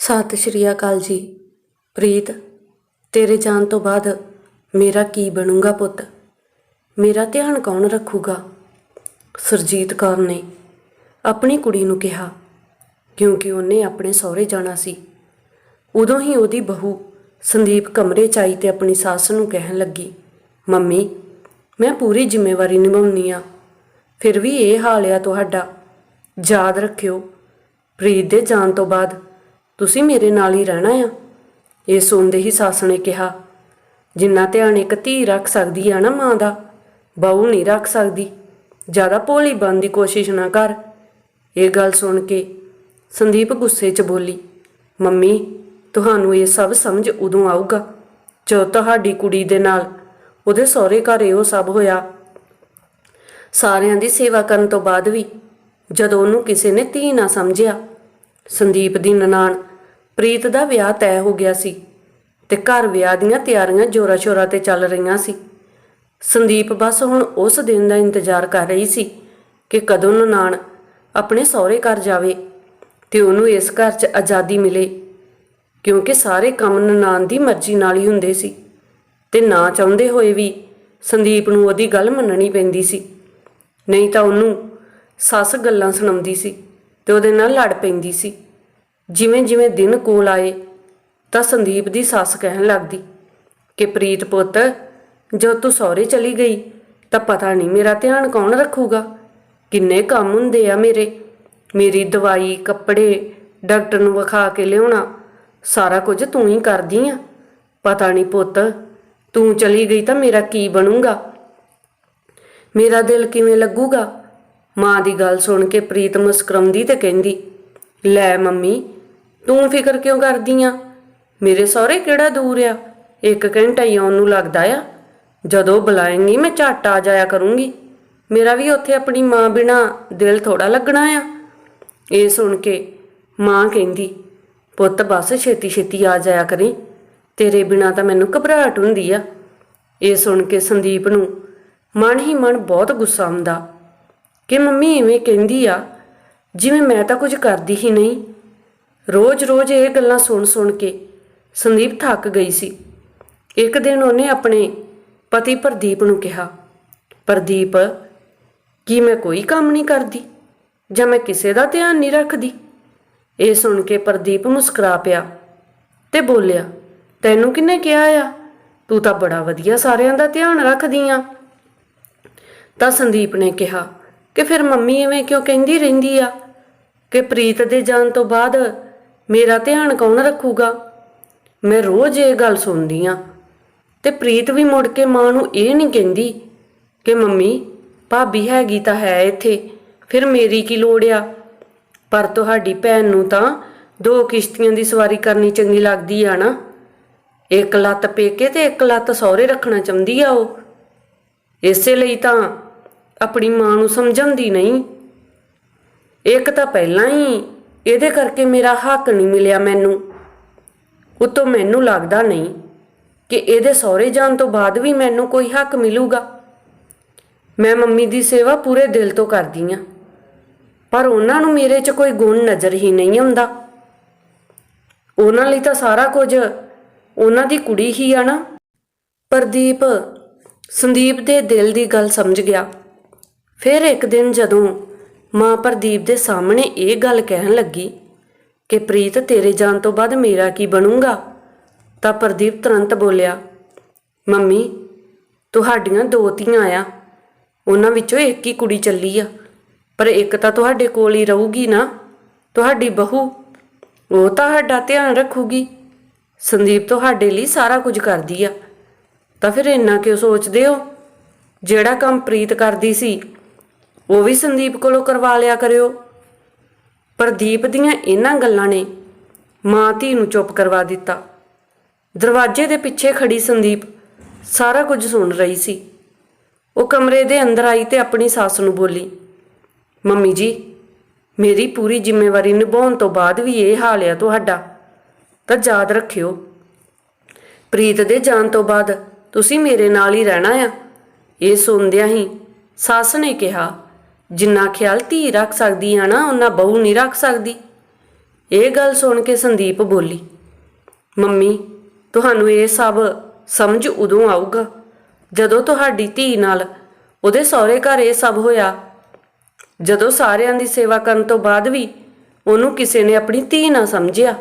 ਸਤਿ ਸ਼੍ਰੀ ਅਕਾਲ ਜੀ। ਪ੍ਰੀਤ, ਤੇਰੇ ਜਾਣ ਤੋਂ ਬਾਅਦ ਮੇਰਾ ਕੀ ਬਣੂਗਾ ਪੁੱਤ? ਮੇਰਾ ਧਿਆਨ ਕੌਣ ਰੱਖੂਗਾ? ਸਰਜੀਤ ਕੌਰ ਨੇ ਆਪਣੀ ਕੁੜੀ ਨੂੰ ਕਿਹਾ, ਕਿਉਂਕਿ ਉਹਨੇ ਆਪਣੇ ਸਹੁਰੇ ਜਾਣਾ ਸੀ। ਉਦੋਂ ਹੀ ਉਹਦੀ ਬਹੂ ਸੰਦੀਪ ਕਮਰੇ ਚ ਆਈ ਤੇ ਆਪਣੀ ਸੱਸ ਨੂੰ ਕਹਿਣ ਲੱਗੀ, ਮੰਮੀ, ਮੈਂ ਪੂਰੀ ਜ਼ਿੰਮੇਵਾਰੀ ਨਿਭਾਉਣੀ ਆ। ਫਿਰ ਵੀ ਇਹ ਹਾਲ ਆ ਤੁਹਾਡਾ। ਯਾਦ ਰੱਖਿਓ, ਪ੍ਰੀਤ ਦੇ ਜਾਣ ਤੋਂ ਬਾਅਦ ਤੁਸੀਂ ਮੇਰੇ ਨਾਲ ਹੀ ਰਹਿਣਾ ਆ। ਇਹ ਸੁਣਦੇ ਹੀ ਸੱਸ ਨੇ ਕਿਹਾ, ਜਿੰਨਾ ਧਿਆਨ ਇੱਕ ਧੀ ਰੱਖ ਸਕਦੀ ਆ ਨਾ ਮਾਂ ਦਾ, ਬਹੂ ਨਹੀਂ ਰੱਖ ਸਕਦੀ। ਜ਼ਿਆਦਾ ਭੋਲੀ ਬਣਨ ਦੀ ਕੋਸ਼ਿਸ਼ ਨਾ ਕਰ। ਇਹ ਗੱਲ ਸੁਣ ਕੇ ਸੰਦੀਪ ਗੁੱਸੇ 'ਚ ਬੋਲੀ, ਮੰਮੀ, ਤੁਹਾਨੂੰ ਇਹ ਸਭ ਸਮਝ ਉਦੋਂ ਆਊਗਾ, ਜਦੋਂ ਤੁਹਾਡੀ ਕੁੜੀ ਦੇ ਨਾਲ ਉਹਦੇ ਸਹੁਰੇ ਘਰ ਇਹੋ ਸਭ ਹੋਇਆ। ਸਾਰਿਆਂ ਦੀ ਸੇਵਾ ਕਰਨ ਤੋਂ ਬਾਅਦ ਵੀ ਜਦੋਂ ਉਹਨੂੰ ਕਿਸੇ ਨੇ ਧੀ ਨਾ ਸਮਝਿਆ, ਸੰਦੀਪ ਦੀ ਨਨਾਣ ਪ੍ਰੀਤ ਦਾ ਵਿਆਹ ਤੈਅ ਹੋ ਗਿਆ ਸੀ ਤੇ ਘਰ ਵਿਆਹ ਦੀਆਂ ਤਿਆਰੀਆਂ ਜੋਰਾ ਸ਼ੋਰਾ ਤੇ ਚੱਲ ਰਹੀਆਂ ਸੀ। ਸੰਦੀਪ ਬਸ ਹੁਣ ਉਸ ਦਿਨ ਦਾ ਇੰਤਜ਼ਾਰ ਕਰ ਰਹੀ ਸੀ ਕਿ ਕਦੋਂ ਨਨਾਣ ਆਪਣੇ ਸਹੁਰੇ ਘਰ ਜਾਵੇ ਤੇ ਉਹਨੂੰ ਇਸ ਘਰ 'ਚ ਆਜ਼ਾਦੀ ਮਿਲੇ, ਕਿਉਂਕਿ ਸਾਰੇ ਕੰਮ ਨਨਾਣ ਦੀ ਮਰਜ਼ੀ ਨਾਲ ਹੀ ਹੁੰਦੇ ਸੀ ਤੇ ਨਾ ਚਾਹੁੰਦੇ ਹੋਏ ਵੀ ਸੰਦੀਪ ਨੂੰ ਉਹਦੀ ਗੱਲ ਮੰਨਣੀ ਪੈਂਦੀ ਸੀ। ਨਹੀਂ ਤਾਂ ਉਹਨੂੰ ਸੱਸ ਗੱਲਾਂ ਸੁਣਾਉਂਦੀ ਸੀ ਤੇ ਉਹਦੇ ਨਾਲ ਲੜ ਪੈਂਦੀ ਸੀ। ਜਿਵੇਂ ਜਿਵੇਂ ਦਿਨ ਕੋਲ ਆਏ, ਤਾਂ ਸੰਦੀਪ ਦੀ ਸੱਸ ਕਹਿਣ ਲੱਗਦੀ, ਕਿ ਪ੍ਰੀਤ ਪੁੱਤ, ਜਦੋਂ ਤੂੰ ਸਹੁਰੇ ਚਲੀ ਗਈ, ਤਾਂ ਪਤਾ ਨਹੀਂ ਮੇਰਾ ਧਿਆਨ ਕੌਣ ਰੱਖੂਗਾ? ਕਿੰਨੇ ਕੰਮ ਹੁੰਦੇ ਆ ਮੇਰੇ? ਮੇਰੀ ਦਵਾਈ, ਕੱਪੜੇ, ਡਾਕਟਰ ਨੂੰ ਵਿਖਾ ਕੇ ਲਿਆਉਣਾ, ਸਾਰਾ ਕੁਝ ਤੂੰ ਹੀ ਕਰਦੀ ਆ। ਪਤਾ ਨਹੀਂ ਪੁੱਤ, ਤੂੰ ਚਲੀ ਗਈ ਤਾਂ ਮੇਰਾ ਕੀ ਬਣੂਗਾ? ਮੇਰਾ ਦਿਲ ਕਿਵੇਂ ਲੱਗੂਗਾ? ਮਾਂ ਦੀ ਗੱਲ ਸੁਣ ਕੇ ਪ੍ਰੀਤ ਮੁਸਕਰਾਉਂਦੀ ਤੇ ਕਹਿੰਦੀ, ਲੈ ਮੰਮੀ ਤੂੰ ਫਿਕਰ ਕਿਉਂ ਕਰਦੀ ਆ? ਮੇਰੇ ਸਹੁਰੇ ਕਿਹੜਾ ਦੂਰ ਆ? ਇੱਕ ਘੰਟਾ ਹੀ ਆਉਣ ਨੂੰ ਲੱਗਦਾ ਆ। ਜਦੋਂ ਬੁਲਾਏਂਗੀ, ਮੈਂ ਝੱਟ ਆ ਜਾਇਆ ਕਰੂੰਗੀ। ਮੇਰਾ ਵੀ ਉੱਥੇ ਆਪਣੀ ਮਾਂ ਬਿਨਾ ਦਿਲ ਥੋੜਾ ਲੱਗਣਾ ਆ। ਇਹ ਸੁਣ ਕੇ ਮਾਂ ਕਹਿੰਦੀ, ਪੁੱਤ, ਬਸ ਛੇਤੀ ਛੇਤੀ ਆ ਜਾਇਆ ਕਰੀ। ਤੇਰੇ ਬਿਨਾ ਤਾਂ ਮੈਨੂੰ ਘਬਰਾਹਟ ਹੁੰਦੀ ਆ। ਇਹ ਸੁਣ ਕੇ ਸੰਦੀਪ ਨੂੰ ਮਨ ਹੀ ਮਨ ਬਹੁਤ ਗੁੱਸਾ ਆਉਂਦਾ। ਕਿ ਮੰਮੀ ਐਵੇਂ ਕਹਿੰਦੀ ਆ, ਜਿਵੇਂ ਮੈਂ ਤਾਂ ਕੁਝ ਕਰਦੀ ਹੀ ਨਹੀਂ ਰੋਜ਼-ਰੋਜ਼ ਇਹ ਗੱਲਾਂ ਸੁਣ-ਸੁਣ ਕੇ ਸੰਦੀਪ ਥੱਕ ਗਈ ਸੀ। ਇੱਕ ਦਿਨ ਉਹਨੇ ਆਪਣੇ ਪਤੀ ਪ੍ਰਦੀਪ ਨੂੰ ਕਿਹਾ, ਪ੍ਰਦੀਪ, ਕੀ ਮੈਂ ਕੋਈ ਕੰਮ ਨਹੀਂ ਕਰਦੀ? ਜਾਂ ਮੈਂ ਕਿਸੇ ਦਾ ਧਿਆਨ ਨਹੀਂ ਰੱਖਦੀ? ਇਹ ਸੁਣ ਕੇ ਪ੍ਰਦੀਪ ਮੁਸਕਰਾ ਪਿਆ ਤੇ ਬੋਲਿਆ, ਤੈਨੂੰ ਕਿੰਨੇ ਕਿਹਾ ਆ? ਤੂੰ ਤਾਂ ਬੜਾ ਵਧੀਆ ਸਾਰਿਆਂ ਦਾ ਧਿਆਨ ਰੱਖਦੀ ਆ। ਤਾਂ ਸੰਦੀਪ ਨੇ ਕਿਹਾ ਕਿ ਫਿਰ ਮੰਮੀ ਐਵੇਂ ਕਿਉਂ ਕਹਿੰਦੀ ਰਹਿੰਦੀ ਆ ਕਿ ਪ੍ਰੀਤ ਦੇ ਜਾਣ ਤੋਂ ਬਾਅਦ ਮੇਰਾ ਧਿਆਨ ਕੌਣ ਰੱਖੂਗਾ? ਮੈਂ ਰੋਜ਼ ਇਹ ਗੱਲ ਸੁਣਦੀ ਆ। ਤੇ ਪ੍ਰੀਤ ਵੀ ਮੁੜ ਕੇ ਮਾਂ ਨੂੰ ਇਹ ਨਹੀਂ ਕਹਿੰਦੀ ਕਿ ਮੰਮੀ, ਭਾਬੀ ਹੈਗੀ ਤਾਂ ਹੈ ਇੱਥੇ, ਫਿਰ ਮੇਰੀ ਕੀ ਲੋੜ ਆ? ਪਰ ਤੁਹਾਡੀ ਭੈਣ ਨੂੰ ਤਾਂ ਦੋ ਕਿਸ਼ਤੀਆਂ ਦੀ ਸਵਾਰੀ ਕਰਨੀ ਚੰਗੀ ਲੱਗਦੀ ਆ ਨਾ। ਇੱਕ ਲੱਤ ਪੇਕੇ ਤੇ ਇੱਕ ਲੱਤ ਸਹੁਰੇ ਰੱਖਣਾ ਚਾਹੁੰਦੀ ਆ ਉਹ। ਇਸੇ ਲਈ ਤਾਂ ਆਪਣੀ ਮਾਂ ਨੂੰ ਸਮਝਾਉਂਦੀ ਨਹੀਂ। ਇੱਕ ਤਾਂ ਪਹਿਲਾਂ ਹੀ ਇਹਦੇ ਕਰਕੇ ਮੇਰਾ ਹੱਕ ਨਹੀਂ ਮਿਲਿਆ ਮੈਨੂੰ। ਉਤੋਂ ਮੈਨੂੰ ਲੱਗਦਾ ਨਹੀਂ ਕਿ ਇਹਦੇ ਸਹੁਰੇ ਜਾਣ ਤੋਂ ਬਾਅਦ ਵੀ ਮੈਨੂੰ ਕੋਈ ਹੱਕ ਮਿਲੂਗਾ। ਮੈਂ ਮੰਮੀ ਦੀ ਸੇਵਾ ਪੂਰੇ ਦਿਲ ਤੋਂ ਕਰਦੀ ਆ ਪਰ ਉਹਨਾਂ ਨੂੰ ਮੇਰੇ 'ਚ ਕੋਈ ਗੁਣ ਨਜ਼ਰ ਹੀ ਨਹੀਂ ਆਉਂਦਾ। ਉਹਨਾਂ ਲਈ ਤਾਂ ਸਾਰਾ ਕੁਝ ਉਹਨਾਂ ਦੀ ਕੁੜੀ ਹੀ ਆ ਨਾ। ਪ੍ਰਦੀਪ, ਸੰਦੀਪ ਦੇ ਦਿਲ ਦੀ ਗੱਲ ਸਮਝ ਗਿਆ। ਫਿਰ ਇੱਕ ਦਿਨ ਜਦੋਂ ਮਾਂ ਪ੍ਰਦੀਪ ਦੇ ਸਾਹਮਣੇ ਇਹ ਗੱਲ ਕਹਿਣ ਲੱਗੀ ਕਿ ਪ੍ਰੀਤ, ਤੇਰੇ ਜਾਣ ਤੋਂ ਬਾਅਦ ਮੇਰਾ ਕੀ ਬਣੂਗਾ? ਤਾਂ ਪ੍ਰਦੀਪ ਤੁਰੰਤ ਬੋਲਿਆ, ਮੰਮੀ, ਤੁਹਾਡੀਆਂ ਦੋ ਧੀਆਂ ਆ। ਉਹਨਾਂ ਵਿੱਚੋਂ ਇੱਕ ਹੀ ਕੁੜੀ ਚੱਲੀ ਆ। ਪਰ ਇੱਕ ਤਾਂ ਤੁਹਾਡੇ ਕੋਲ ਹੀ ਰਹੂਗੀ ਨਾ। ਤੁਹਾਡੀ ਬਹੂ, ਉਹ ਤੁਹਾਡਾ ਧਿਆਨ ਰੱਖੂਗੀ। ਸੰਦੀਪ ਤੁਹਾਡੇ ਲਈ ਸਾਰਾ ਕੁਝ ਕਰਦੀ ਆ। ਤਾਂ ਫਿਰ ਇੰਨਾ ਕਿਉਂ ਸੋਚਦੇ ਹੋ? ਜਿਹੜਾ ਕੰਮ ਪ੍ਰੀਤ ਕਰਦੀ ਸੀ ਉਹ ਵੀ ਸੰਦੀਪ ਕੋਲੋਂ ਕਰਵਾ ਲਿਆ ਕਰਿਓ। ਪ੍ਰਦੀਪ ਦੀਆਂ ਇਹਨਾਂ ਗੱਲਾਂ ਨੇ ਮਾਂ ਧੀ ਨੂੰ ਚੁੱਪ ਕਰਵਾ ਦਿੱਤਾ। ਦਰਵਾਜ਼ੇ ਦੇ ਪਿੱਛੇ ਖੜੀ ਸੰਦੀਪ ਸਾਰਾ ਕੁਝ ਸੁਣ ਰਹੀ ਸੀ। ਉਹ ਕਮਰੇ ਦੇ ਅੰਦਰ ਆਈ ਤੇ ਆਪਣੀ ਸੱਸ ਨੂੰ ਬੋਲੀ, ਮੰਮੀ ਜੀ, ਮੇਰੀ ਪੂਰੀ ਜ਼ਿੰਮੇਵਾਰੀ ਨਿਭਾਉਣ ਤੋਂ ਬਾਅਦ ਵੀ ਇਹ ਹਾਲ ਆ ਤੁਹਾਡਾ, ਤਾਂ ਯਾਦ ਰੱਖਿਓ। ਪ੍ਰੀਤ ਦੇ ਜਾਣ ਤੋਂ ਬਾਅਦ ਤੁਸੀਂ ਮੇਰੇ ਨਾਲ ਹੀ ਰਹਿਣਾ ਆ। ਇਹ ਸੁਣਦਿਆਂ ਹੀ ਸੱਸ ਨੇ ਕਿਹਾ ਜਿੰਨਾ ਖਿਆਲ ਧੀ ਰੱਖ ਸਕਦੀ ਆ ਨਾ ਉਹਨਾਂ ਬਹੂ ਨਹੀਂ ਰੱਖ ਸਕਦੀ। ਇਹ ਗੱਲ ਸੁਣ ਕੇ ਸੰਦੀਪ ਬੋਲੀ, ਮੰਮੀ, ਤੁਹਾਨੂੰ ਇਹ ਸਭ ਸਮਝ ਉਦੋਂ ਆਊਗਾ ਜਦੋਂ ਤੁਹਾਡੀ ਧੀ ਨਾਲ ਉਹਦੇ ਸਹੁਰੇ ਘਰ ਇਹ ਸਭ ਹੋਇਆ। ਜਦੋਂ ਸਾਰਿਆਂ ਦੀ ਸੇਵਾ ਕਰਨ ਤੋਂ ਬਾਅਦ ਵੀ ਉਹਨੂੰ ਕਿਸੇ ਨੇ ਆਪਣੀ ਧੀ ਨਾ ਸਮਝਿਆ।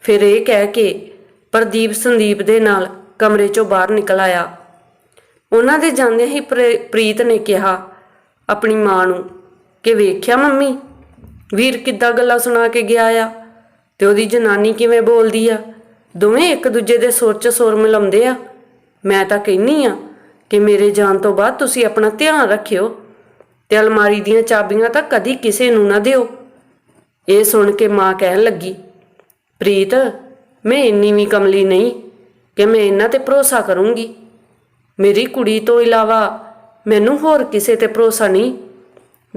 ਫਿਰ ਇਹ ਕਹਿ ਕੇ ਪ੍ਰਦੀਪ ਸੰਦੀਪ ਦੇ ਨਾਲ ਕਮਰੇ ਚੋਂ ਬਾਹਰ ਨਿਕਲ ਆਇਆ। ਉਹਨਾਂ ਦੇ ਜਾਂਦਿਆਂ ਹੀ ਪ੍ਰੇ- ਪ੍ਰੀਤ ਨੇ ਕਿਹਾ ਆਪਣੀ ਮਾਂ ਨੂੰ ਕਿ ਵੇਖਿਆ ਮੰਮੀ? ਵੀਰ ਕਿੱਦਾਂ ਗੱਲਾਂ ਸੁਣਾ ਕੇ ਗਿਆ ਆ? ਤੇ ਉਹਦੀ ਜਨਾਨੀ ਕਿਵੇਂ ਬੋਲਦੀ ਆ? ਦੋਵੇਂ ਇੱਕ ਦੂਜੇ ਦੇ ਸੁਰ 'ਚ ਸੁਰ ਮਿਲਾਉਂਦੇ ਆ। ਮੈਂ ਤਾਂ ਕਹਿੰਨੀ ਆ ਕਿ ਮੇਰੇ ਜਾਣ ਤੋਂ ਬਾਅਦ ਤੁਸੀਂ ਆਪਣਾ ਧਿਆਨ ਰੱਖਿਓ ਤੇ ਅਲਮਾਰੀ ਦੀਆਂ ਚਾਬੀਆਂ ਤਾਂ ਕਦੀ ਕਿਸੇ ਨੂੰ ਨਾ ਦਿਓ। ਇਹ ਸੁਣ ਕੇ ਮਾਂ ਕਹਿਣ ਲੱਗੀ, ਪ੍ਰੀਤ, ਮੈਂ ਇੰਨੀ ਵੀ ਕਮਲੀ ਨਹੀਂ ਕਿ ਮੈਂ ਇਹਨਾਂ ਤੇ ਭਰੋਸਾ ਕਰੂੰਗੀ। ਮੇਰੀ ਕੁੜੀ ਤੋਂ ਇਲਾਵਾ ਮੈਨੂੰ ਹੋਰ ਕਿਸੇ ਤੇ ਭਰੋਸਾ ਨਹੀਂ।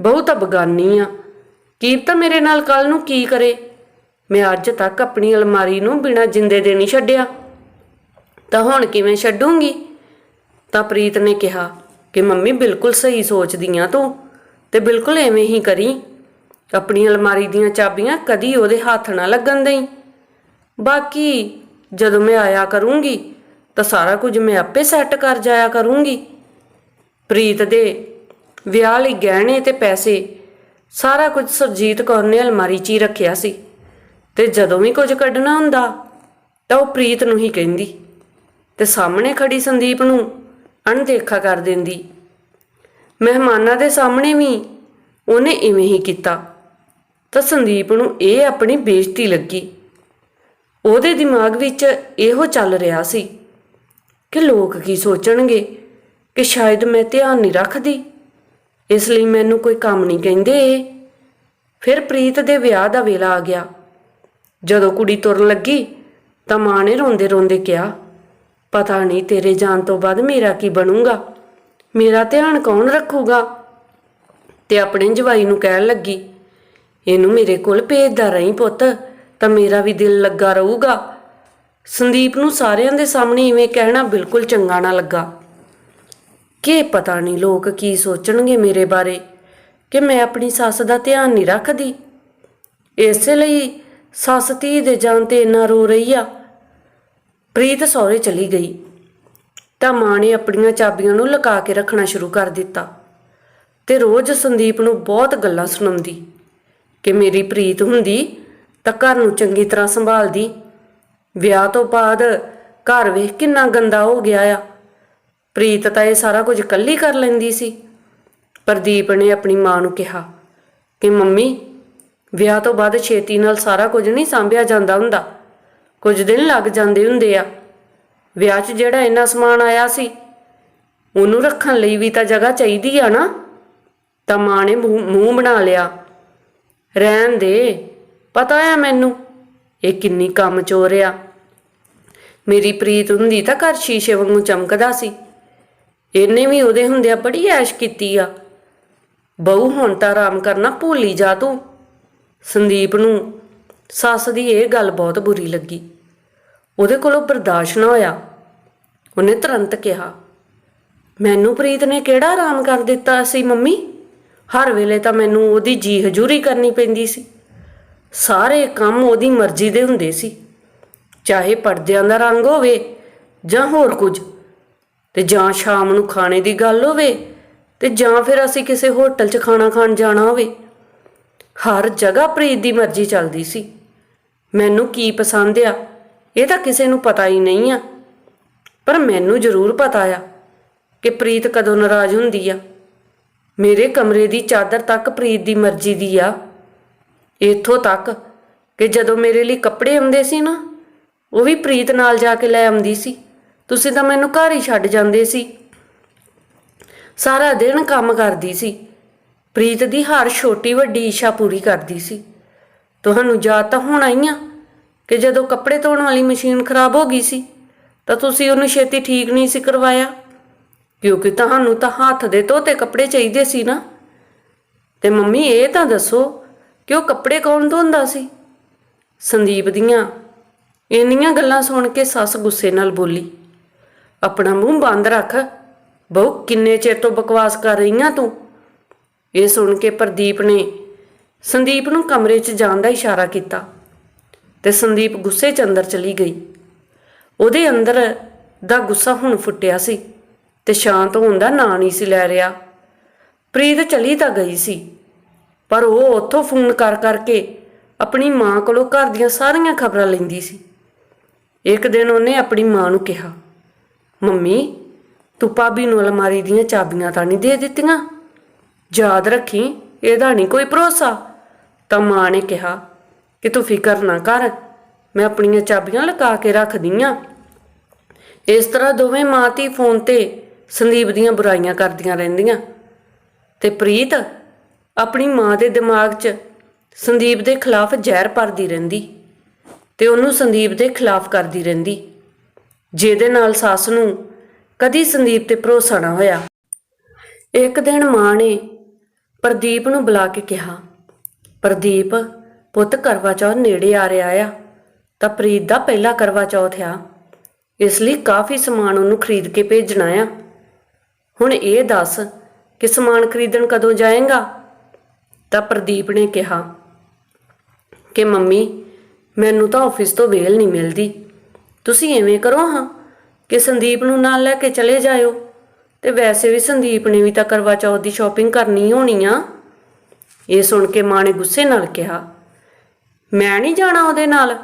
ਬਹੁਤ ਬਗਾਨੀ ਆ। ਕੀਪ ਤਾਂ ਮੇਰੇ ਨਾਲ ਕੱਲ ਨੂੰ ਕੀ ਕਰੇ? ਮੈਂ ਅੱਜ ਤੱਕ ਆਪਣੀ ਅਲਮਾਰੀ ਨੂੰ ਬਿਨਾਂ ਜਿੰਦੇ ਦੇ ਨਹੀਂ ਛੱਡਿਆ। ਤਾਂ ਹੁਣ ਕਿਵੇਂ ਛੱਡੂੰਗੀ? ਤਾਂ ਪ੍ਰੀਤ ਨੇ ਕਿਹਾ ਕਿ ਮੰਮੀ ਬਿਲਕੁਲ ਸਹੀ ਸੋਚਦੀ ਆ ਤੂੰ ਤੇ ਬਿਲਕੁਲ ਐਵੇਂ ਹੀ ਕਰੀ। ਆਪਣੀ ਅਲਮਾਰੀ ਦੀਆਂ ਚਾਬੀਆਂ ਕਦੀ ਉਹਦੇ ਹੱਥ ਨਾ ਲੱਗਣ ਦੇਈ। ਬਾਕੀ ਜਦੋਂ ਮੈਂ ਆਇਆ ਕਰੂੰਗੀ ਤਾਂ ਸਾਰਾ ਕੁਝ ਮੈਂ ਆਪੇ ਸੈੱਟ ਕਰ ਜਾਇਆ ਕਰੂੰਗੀ। ਪ੍ਰੀਤ ਦੇ ਵਿਆਹ ਲਈ ਗਹਿਣੇ ਤੇ ਪੈਸੇ, ਸਾਰਾ ਕੁਝ ਸਰਜੀਤ ਕੌਰ ਨੇ ਅਲਮਾਰੀ 'ਚ ਹੀ ਰੱਖਿਆ ਸੀ ਤੇ ਜਦੋਂ ਵੀ ਕੁਝ ਕੱਢਣਾ ਹੁੰਦਾ, ਤਾਂ ਉਹ ਪ੍ਰੀਤ ਨੂੰ ਹੀ ਕਹਿੰਦੀ ਤੇ ਸਾਹਮਣੇ ਖੜੀ ਸੰਦੀਪ ਨੂੰ ਅਣਦੇਖਾ ਕਰ ਦਿੰਦੀ। ਮਹਿਮਾਨਾਂ ਦੇ ਸਾਹਮਣੇ ਵੀ ਉਹਨੇ ਇਵੇਂ ਹੀ ਕੀਤਾ। ਤਾਂ ਸੰਦੀਪ ਨੂੰ ਇਹ ਆਪਣੀ ਬੇਇੱਜ਼ਤੀ ਲੱਗੀ। ਉਹਦੇ ਦਿਮਾਗ ਵਿੱਚ ਇਹੋ ਚੱਲ ਰਿਹਾ ਸੀ ਕਿ ਲੋਕ ਕੀ ਸੋਚਣਗੇ। ਕਿ ਸ਼ਾਇਦ ਮੈਂ ਧਿਆਨ ਨਹੀਂ ਰੱਖਦੀ। ਇਸ ਲਈ ਮੈਨੂੰ ਕੋਈ ਕੰਮ ਨਹੀਂ ਕਹਿੰਦੇ ਇਹ। ਫਿਰ ਪ੍ਰੀਤ ਦੇ ਵਿਆਹ ਦਾ ਵੇਲਾ ਆ ਗਿਆ। ਜਦੋਂ ਕੁੜੀ ਤੁਰਨ ਲੱਗੀ, ਤਾਂ ਮਾਂ ਨੇ ਰੋਂਦੇ ਰੋਂਦੇ ਕਿਹਾ, ਪਤਾ ਨਹੀਂ ਤੇਰੇ ਜਾਣ ਤੋਂ ਬਾਅਦ ਮੇਰਾ ਕੀ ਬਣੂਗਾ? ਮੇਰਾ ਧਿਆਨ ਕੌਣ ਰੱਖੂਗਾ? ਤੇ ਆਪਣੇ ਜਵਾਈ ਨੂੰ ਕਹਿਣ ਲੱਗੀ, ਇਹਨੂੰ ਮੇਰੇ ਕੋਲ ਭੇਜਦਾ ਰਹੀਂ ਪੁੱਤ, ਤਾਂ ਮੇਰਾ ਵੀ ਦਿਲ ਲੱਗਾ ਰਹੂਗਾ। ਸੰਦੀਪ ਨੂੰ ਸਾਰਿਆਂ ਦੇ ਸਾਹਮਣੇ ਇਵੇਂ ਕਹਿਣਾ ਬਿਲਕੁਲ ਚੰਗਾ ਨਾ ਲੱਗਾ। ਕਿ ਪਤਾ ਨਹੀਂ ਲੋਕ ਕੀ ਸੋਚਣਗੇ ਮੇਰੇ ਬਾਰੇ, ਕਿ ਮੈਂ ਆਪਣੀ ਸੱਸ ਦਾ ਧਿਆਨ ਨਹੀਂ ਰੱਖਦੀ। ਇਸੇ ਲਈ ਸੱਸ ਧੀ ਦੇ ਜਾਣ ਤੇ ਇੰਨਾ ਰੋ ਰਹੀ ਆ। ਪ੍ਰੀਤ ਸਹੁਰੇ ਚਲੀ ਗਈ। ਤਾਂ ਮਾਂ ਨੇ ਆਪਣੀਆਂ ਚਾਬੀਆਂ ਨੂੰ ਲੁਕਾ ਕੇ ਰੱਖਣਾ ਸ਼ੁਰੂ ਕਰ ਦਿੱਤਾ ਤੇ ਰੋਜ਼ ਸੰਦੀਪ ਨੂੰ ਬਹੁਤ ਗੱਲਾਂ ਸੁਣਾਉਂਦੀ ਕਿ ਮੇਰੀ ਪ੍ਰੀਤ ਹੁੰਦੀ ਤਾਂ ਘਰ ਨੂੰ ਚੰਗੀ ਤਰ੍ਹਾਂ ਸੰਭਾਲਦੀ। ਵਿਆਹ ਤੋਂ ਬਾਅਦ ਘਰ ਵੇਖ ਕਿੰਨਾ ਗੰਦਾ ਹੋ ਗਿਆ ਆ। ਪ੍ਰੀਤ ਤਾਂ ਇਹ ਸਾਰਾ ਕੁਝ ਇਕੱਲੀ ਕਰ ਲੈਂਦੀ ਸੀ। ਪ੍ਰਦੀਪ ਨੇ ਆਪਣੀ ਮਾਂ ਨੂੰ ਕਿਹਾ ਕਿ ਮੰਮੀ, ਵਿਆਹ ਤੋਂ ਬਾਅਦ ਛੇਤੀ ਨਾਲ ਸਾਰਾ ਕੁਝ ਨਹੀਂ ਸੰਭਿਆ ਜਾਂਦਾ ਹੁੰਦਾ। ਕੁਝ ਦਿਨ ਲੱਗ ਜਾਂਦੇ ਹੁੰਦੇ ਆ। ਵਿਆਹ 'ਚ ਜਿਹੜਾ ਇੰਨਾ ਸਮਾਨ ਆਇਆ ਸੀ, ਉਹਨੂੰ ਰੱਖਣ ਲਈ ਵੀ ਤਾਂ ਜਗ੍ਹਾ ਚਾਹੀਦੀ ਆ ਨਾ। ਤਾਂ ਮਾਂ ਨੇ ਮੂੰਹ ਮੂੰਹ ਬਣਾ ਲਿਆ। ਰਹਿਣ ਦੇ, ਪਤਾ ਹੈ ਮੈਨੂੰ, ਇਹ ਕਿੰਨੀ ਕੰਮ ਚੋਰ ਆ। ਮੇਰੀ ਪ੍ਰੀਤ ਹੁੰਦੀ ਤਾਂ ਘਰ ਸ਼ੀਸ਼ੇ ਵਾਂਗੂ ਚਮਕਦਾ ਸੀ। ਇਹਨੇ ਵੀ ਉਹਦੇ ਹੁੰਦਿਆਂ ਬੜੀ ਐਸ਼ ਕੀਤੀ ਆ। ਬਹੂ ਹੁਣ ਤਾਂ ਆਰਾਮ ਕਰਨਾ ਭੁੱਲੀ ਜਾ ਤੂੰ। ਸੰਦੀਪ ਨੂੰ ਸੱਸ ਦੀ ਇਹ ਗੱਲ ਬਹੁਤ ਬੁਰੀ ਲੱਗੀ। ਉਹਦੇ ਕੋਲੋਂ ਬਰਦਾਸ਼ਤ ਨਾ ਹੋਇਆ। ਉਹਨੇ ਤੁਰੰਤ ਕਿਹਾ, ਮੈਨੂੰ ਪ੍ਰੀਤ ਨੇ ਕਿਹੜਾ ਆਰਾਮ ਕਰ ਦਿੱਤਾ ਸੀ ਮੰਮੀ? ਹਰ ਵੇਲੇ ਤਾਂ ਮੈਨੂੰ ਉਹਦੀ ਜੀ ਹਜੂਰੀ ਕਰਨੀ ਪੈਂਦੀ ਸੀ। ਸਾਰੇ ਕੰਮ ਉਹਦੀ ਮਰਜ਼ੀ ਦੇ ਹੁੰਦੇ ਸੀ। ਚਾਹੇ ਪਰਦਿਆਂ ਦਾ ਰੰਗ ਹੋਵੇ ਜਾਂ ਹੋਰ ਕੁਝ। ਤੇ ਜਾਂ ਸ਼ਾਮ ਨੂੰ ਖਾਣੇ ਦੀ ਗੱਲ ਹੋਵੇ ਤੇ ਜਾਂ ਫਿਰ ਅਸੀਂ ਕਿਸੇ ਹੋਟਲ 'ਚ ਖਾਣਾ ਖਾਣ ਜਾਣਾ ਹੋਵੇ। ਹਰ ਜਗ੍ਹਾ ਪ੍ਰੀਤ ਦੀ ਮਰਜ਼ੀ ਚੱਲਦੀ ਸੀ। ਮੈਨੂੰ ਕੀ ਪਸੰਦ ਆ, ਇਹ ਤਾਂ ਕਿਸੇ ਨੂੰ ਪਤਾ ਹੀ ਨਹੀਂ ਆ। ਪਰ ਮੈਨੂੰ ਜ਼ਰੂਰ ਪਤਾ ਆ ਕਿ ਪ੍ਰੀਤ ਕਦੋਂ ਨਾਰਾਜ਼ ਹੁੰਦੀ ਆ। ਮੇਰੇ ਕਮਰੇ ਦੀ ਚਾਦਰ ਤੱਕ ਪ੍ਰੀਤ ਦੀ ਮਰਜ਼ੀ ਦੀ ਆ। ਇੱਥੋਂ ਤੱਕ ਕਿ ਜਦੋਂ ਮੇਰੇ ਲਈ ਕੱਪੜੇ ਆਉਂਦੇ ਸੀ ਨਾ, ਉਹ ਵੀ ਪ੍ਰੀਤ ਨਾਲ ਜਾ ਕੇ ਲੈ ਆਉਂਦੀ ਸੀ। ਤੁਸੀਂ ਤਾਂ ਮੈਨੂੰ ਘਰ ਹੀ ਛੱਡ ਜਾਂਦੇ ਸੀ। ਸਾਰਾ ਦਿਨ ਕੰਮ ਕਰਦੀ ਸੀ। ਪ੍ਰੀਤ ਦੀ ਹਰ ਛੋਟੀ ਵੱਡੀ ਇੱਛਾ ਪੂਰੀ ਕਰਦੀ ਸੀ। ਤੁਹਾਨੂੰ ਯਾਦ ਤਾਂ ਹੋਣਾ ਹੀ ਆ ਕਿ ਜਦੋਂ ਕੱਪੜੇ ਧੋਣ ਵਾਲੀ ਮਸ਼ੀਨ ਖਰਾਬ ਹੋ ਗਈ ਸੀ, ਤਾਂ ਤੁਸੀਂ ਉਹਨੂੰ ਛੇਤੀ ਠੀਕ ਨਹੀਂ ਸੀ ਕਰਵਾਇਆ। ਕਿਉਂਕਿ ਤੁਹਾਨੂੰ ਤਾਂ ਹੱਥ ਦੇ ਧੋਤੇ ਕੱਪੜੇ ਚਾਹੀਦੇ ਸੀ ਨਾ। ਤੇ ਮੰਮੀ, ਇਹ ਤਾਂ ਦੱਸੋ ਕਿ ਉਹ ਕੱਪੜੇ ਕੌਣ ਧੋਂਦਾ ਸੀ? ਸੰਦੀਪ ਦੀਆਂ ਇੰਨੀਆਂ ਗੱਲਾਂ ਸੁਣ ਕੇ ਸੱਸ ਗੁੱਸੇ ਨਾਲ ਬੋਲੀ ਆਪਣਾ ਮੂੰਹ ਬੰਦ ਰੱਖ। ਬਹੁ, ਕਿੰਨੇ ਚਿਰ ਤੋਂ ਬਕਵਾਸ ਕਰ ਰਹੀ ਆਂ ਤੂੰ? ਇਹ ਸੁਣ ਕੇ ਪ੍ਰਦੀਪ ਨੇ ਸੰਦੀਪ ਨੂੰ ਕਮਰੇ 'ਚ ਜਾਣ ਦਾ ਇਸ਼ਾਰਾ ਕੀਤਾ ਤੇ ਸੰਦੀਪ ਗੁੱਸੇ 'ਚ ਅੰਦਰ ਚਲੀ ਗਈ। ਉਹਦੇ ਅੰਦਰ ਦਾ ਗੁੱਸਾ ਹੁਣ ਫੁੱਟਿਆ ਸੀ ਤੇ ਸ਼ਾਂਤ ਹੋਣ ਦਾ ਨਾਂ ਨਹੀਂ ਸੀ ਲੈ ਰਿਹਾ। ਪ੍ਰੀਤ ਚਲੀ ਤਾਂ ਗਈ ਸੀ, ਪਰ ਉਹ ਉੱਥੋਂ ਫੋਨ ਕਰ ਕਰਕੇ ਆਪਣੀ ਮਾਂ ਕੋਲੋਂ ਘਰ ਦੀਆਂ ਸਾਰੀਆਂ ਖਬਰਾਂ ਲੈਂਦੀ ਸੀ। ਇੱਕ ਦਿਨ ਉਹਨੇ ਆਪਣੀ ਮਾਂ ਨੂੰ ਕਿਹਾ ਮੰਮੀ, ਤੂੰ ਭਾਬੀ ਨੂੰ ਅਲਮਾਰੀ ਦੀਆਂ ਚਾਬੀਆਂ ਤਾਂ ਨਹੀਂ ਦੇ ਦਿੱਤੀਆਂ? ਯਾਦ ਰੱਖੀ, ਇਹਦਾ ਨਹੀਂ ਕੋਈ ਭਰੋਸਾ। ਤਾਂ ਮਾਂ ਨੇ ਕਿਹਾ ਕਿ ਤੂੰ ਫਿਕਰ ਨਾ ਕਰ, ਮੈਂ ਆਪਣੀਆਂ ਚਾਬੀਆਂ ਲਗਾ ਕੇ ਰੱਖਦੀ ਆਂ। ਇਸ ਤਰ੍ਹਾਂ ਦੋਵੇਂ ਮਾਂ ਧੀ ਫੋਨ ਤੇ ਸੰਦੀਪ ਦੀਆਂ ਬੁਰਾਈਆਂ ਕਰਦੀਆਂ ਰਹਿੰਦੀਆਂ। ਤੇ ਪ੍ਰੀਤ ਆਪਣੀ ਮਾਂ ਦੇ ਦਿਮਾਗ 'ਚ ਸੰਦੀਪ ਦੇ ਖਿਲਾਫ ਜ਼ਹਿਰ ਭਰਦੀ ਰਹਿੰਦੀ ਤੇ ਉਹਨੂੰ ਸੰਦੀਪ ਦੇ ਖਿਲਾਫ ਕਰਦੀ ਰਹਿੰਦੀ। ਜਿਹਦੇ ਨਾਲ ਸੱਸ ਨੂੰ ਕਦੀ ਸੰਦੀਪ ਤੇ ਭਰੋਸਾ ਨਾ ਹੋਇਆ। ਇੱਕ ਦਿਨ ਮਾਂ ਨੇ ਪ੍ਰਦੀਪ ਨੂੰ ਬੁਲਾ ਕੇ ਕਿਹਾ, ਪ੍ਰਦੀਪ, ਪੁੱਤ ਕਰਵਾ ਚੌਥ ਨੇੜੇ ਆ ਰਿਹਾ ਆ, ਤਾਂ ਪ੍ਰੀਤ ਦਾ ਪਹਿਲਾ ਕਰਵਾ ਚੌਥ ਆ। ਇਸ ਲਈ ਕਾਫੀ ਸਮਾਨ ਉਹਨੂੰ ਖਰੀਦ ਕੇ ਭੇਜਣਾ ਆ। ਹੁਣ ਇਹ ਦੱਸ ਕਿ ਸਮਾਨ ਖਰੀਦਣ ਕਦੋਂ ਜਾਏਗਾ? ਤਾਂ ਪ੍ਰਦੀਪ ਨੇ ਕਿਹਾ, ਕਿ ਮੰਮੀ, ਮੈਨੂੰ ਤਾਂ ਆਫਿਸ ਤੋਂ ਵੇਲ ਨਹੀਂ ਮਿਲਦੀ। ਤੁਸੀਂ ਐਵੇਂ ਕਰੋ ਹਾਂ ਕਿ ਸੰਦੀਪ ਨੂੰ ਨਾਲ ਲੈ ਕੇ ਚਲੇ ਜਾਇਓ। ਤੇ ਵੈਸੇ ਵੀ ਸੰਦੀਪ ਨੇ ਵੀ ਤਾਂ ਕਰਵਾ ਚੌਥ ਦੀ ਸ਼ਾਪਿੰਗ ਕਰਨੀ ਹੋਣੀ ਆ। ਇਹ ਸੁਣ ਕੇ ਮਾਂ ਨੇ ਗੁੱਸੇ ਨਾਲ ਕਿਹਾ, ਮੈਂ ਨਹੀਂ ਜਾਣਾ ਉਹਦੇ ਨਾਲ?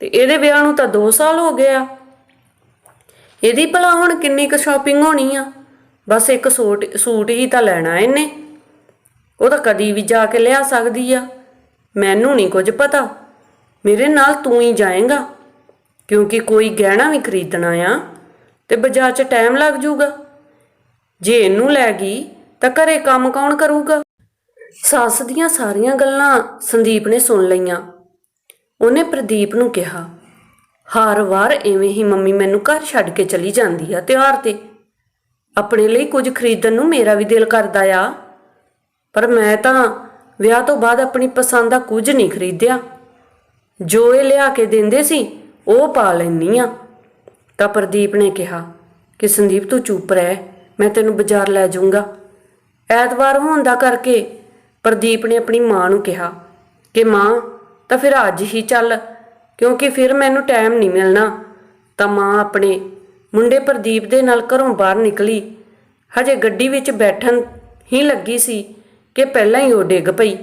ਤੇ ਇਹਦੇ ਵਿਆਹ ਨੂੰ ਤਾਂ 2 ਸਾਲ ਹੋ ਗਏ ਆ। ਇਹਦੀ ਭਲਾ ਹੁਣ ਕਿੰਨੀ ਕੁ ਸ਼ਾਪਿੰਗ ਹੋਣੀ ਆ? ਬਸ ਇੱਕ ਸੂਟ ਸੂਟ ਹੀ ਤਾਂ ਲੈਣਾ ਇਹਨੇ। ਉਹ ਤਾਂ ਕਦੀ ਵੀ ਜਾ ਕੇ ਲਿਆ ਸਕਦੀ ਆ। ਮੈਨੂੰ ਨਹੀਂ ਕੁਝ ਪਤਾ। ਮੇਰੇ ਨਾਲ ਤੂੰ ਹੀ ਜਾਏਗਾ। ਕਿਉਂਕਿ ਕੋਈ ਗਹਿਣਾ ਵੀ ਖਰੀਦਣਾ ਆ ਤੇ ਬਾਜ਼ਾਰ 'ਚ ਟਾਈਮ ਲੱਗ ਜਾਊਗਾ। ਜੇ ਇਹਨੂੰ ਲੈ ਗਈ ਤਾਂ ਘਰੇ ਕੰਮ ਕੌਣ ਕਰੂਗਾ? ਸੱਸ ਦੀਆਂ ਸਾਰੀਆਂ ਗੱਲਾਂ ਸੰਦੀਪ ਨੇ ਸੁਣ ਲਈਆਂ। ਉਹਨੇ ਪ੍ਰਦੀਪ ਨੂੰ ਕਿਹਾ, ਹਰ ਵਾਰ ਐਵੇਂ ਹੀ ਮੰਮੀ ਮੈਨੂੰ ਘਰ ਛੱਡ ਕੇ ਚਲੀ ਜਾਂਦੀ ਆ ਤਿਉਹਾਰ ਤੇ। ਆਪਣੇ ਲਈ ਕੁਝ ਖਰੀਦਣ ਨੂੰ ਮੇਰਾ ਵੀ ਦਿਲ ਕਰਦਾ ਆ। ਪਰ ਮੈਂ ਤਾਂ ਵਿਆਹ ਤੋਂ ਬਾਅਦ ਆਪਣੀ ਪਸੰਦ ਦਾ ਕੁਝ ਨਹੀਂ ਖਰੀਦਿਆ। ਜੋ ਇਹ ਲਿਆ ਕੇ ਦਿੰਦੇ ਸੀ ਉਹ ਪਾ ਲੈਨੀ ਆ। ਤਾਂ ਪ੍ਰਦੀਪ ਨੇ ਕਿਹਾ ਕਿ ਸੰਦੀਪ ਤੂੰ ਚੁੱਪ ਰਹਿ, ਮੈਂ ਤੈਨੂੰ ਬਾਜ਼ਾਰ ਲੈ ਜਾਊਂਗਾ। ਐਤਵਾਰ ਹੋਣ ਦਾ ਕਰਕੇ ਪ੍ਰਦੀਪ ਨੇ ਆਪਣੀ ਮਾਂ ਨੂੰ ਕਿਹਾ ਕਿ ਮਾਂ, ਤਾਂ ਫਿਰ ਅੱਜ ਹੀ ਚੱਲ, ਕਿਉਂਕਿ ਫਿਰ ਮੈਨੂੰ ਟਾਈਮ ਨਹੀਂ ਮਿਲਣਾ। ਤਾਂ ਮਾਂ ਆਪਣੇ ਮੁੰਡੇ ਪ੍ਰਦੀਪ ਦੇ ਨਾਲ ਘਰੋਂ ਬਾਹਰ ਨਿਕਲੀ। ਹਜੇ ਗੱਡੀ ਵਿੱਚ ਬੈਠਣ ਹੀ ਲੱਗੀ ਸੀ ਕਿ ਪਹਿਲਾਂ ਹੀ ਉਹ ਡਿੱਗ ਪਈ।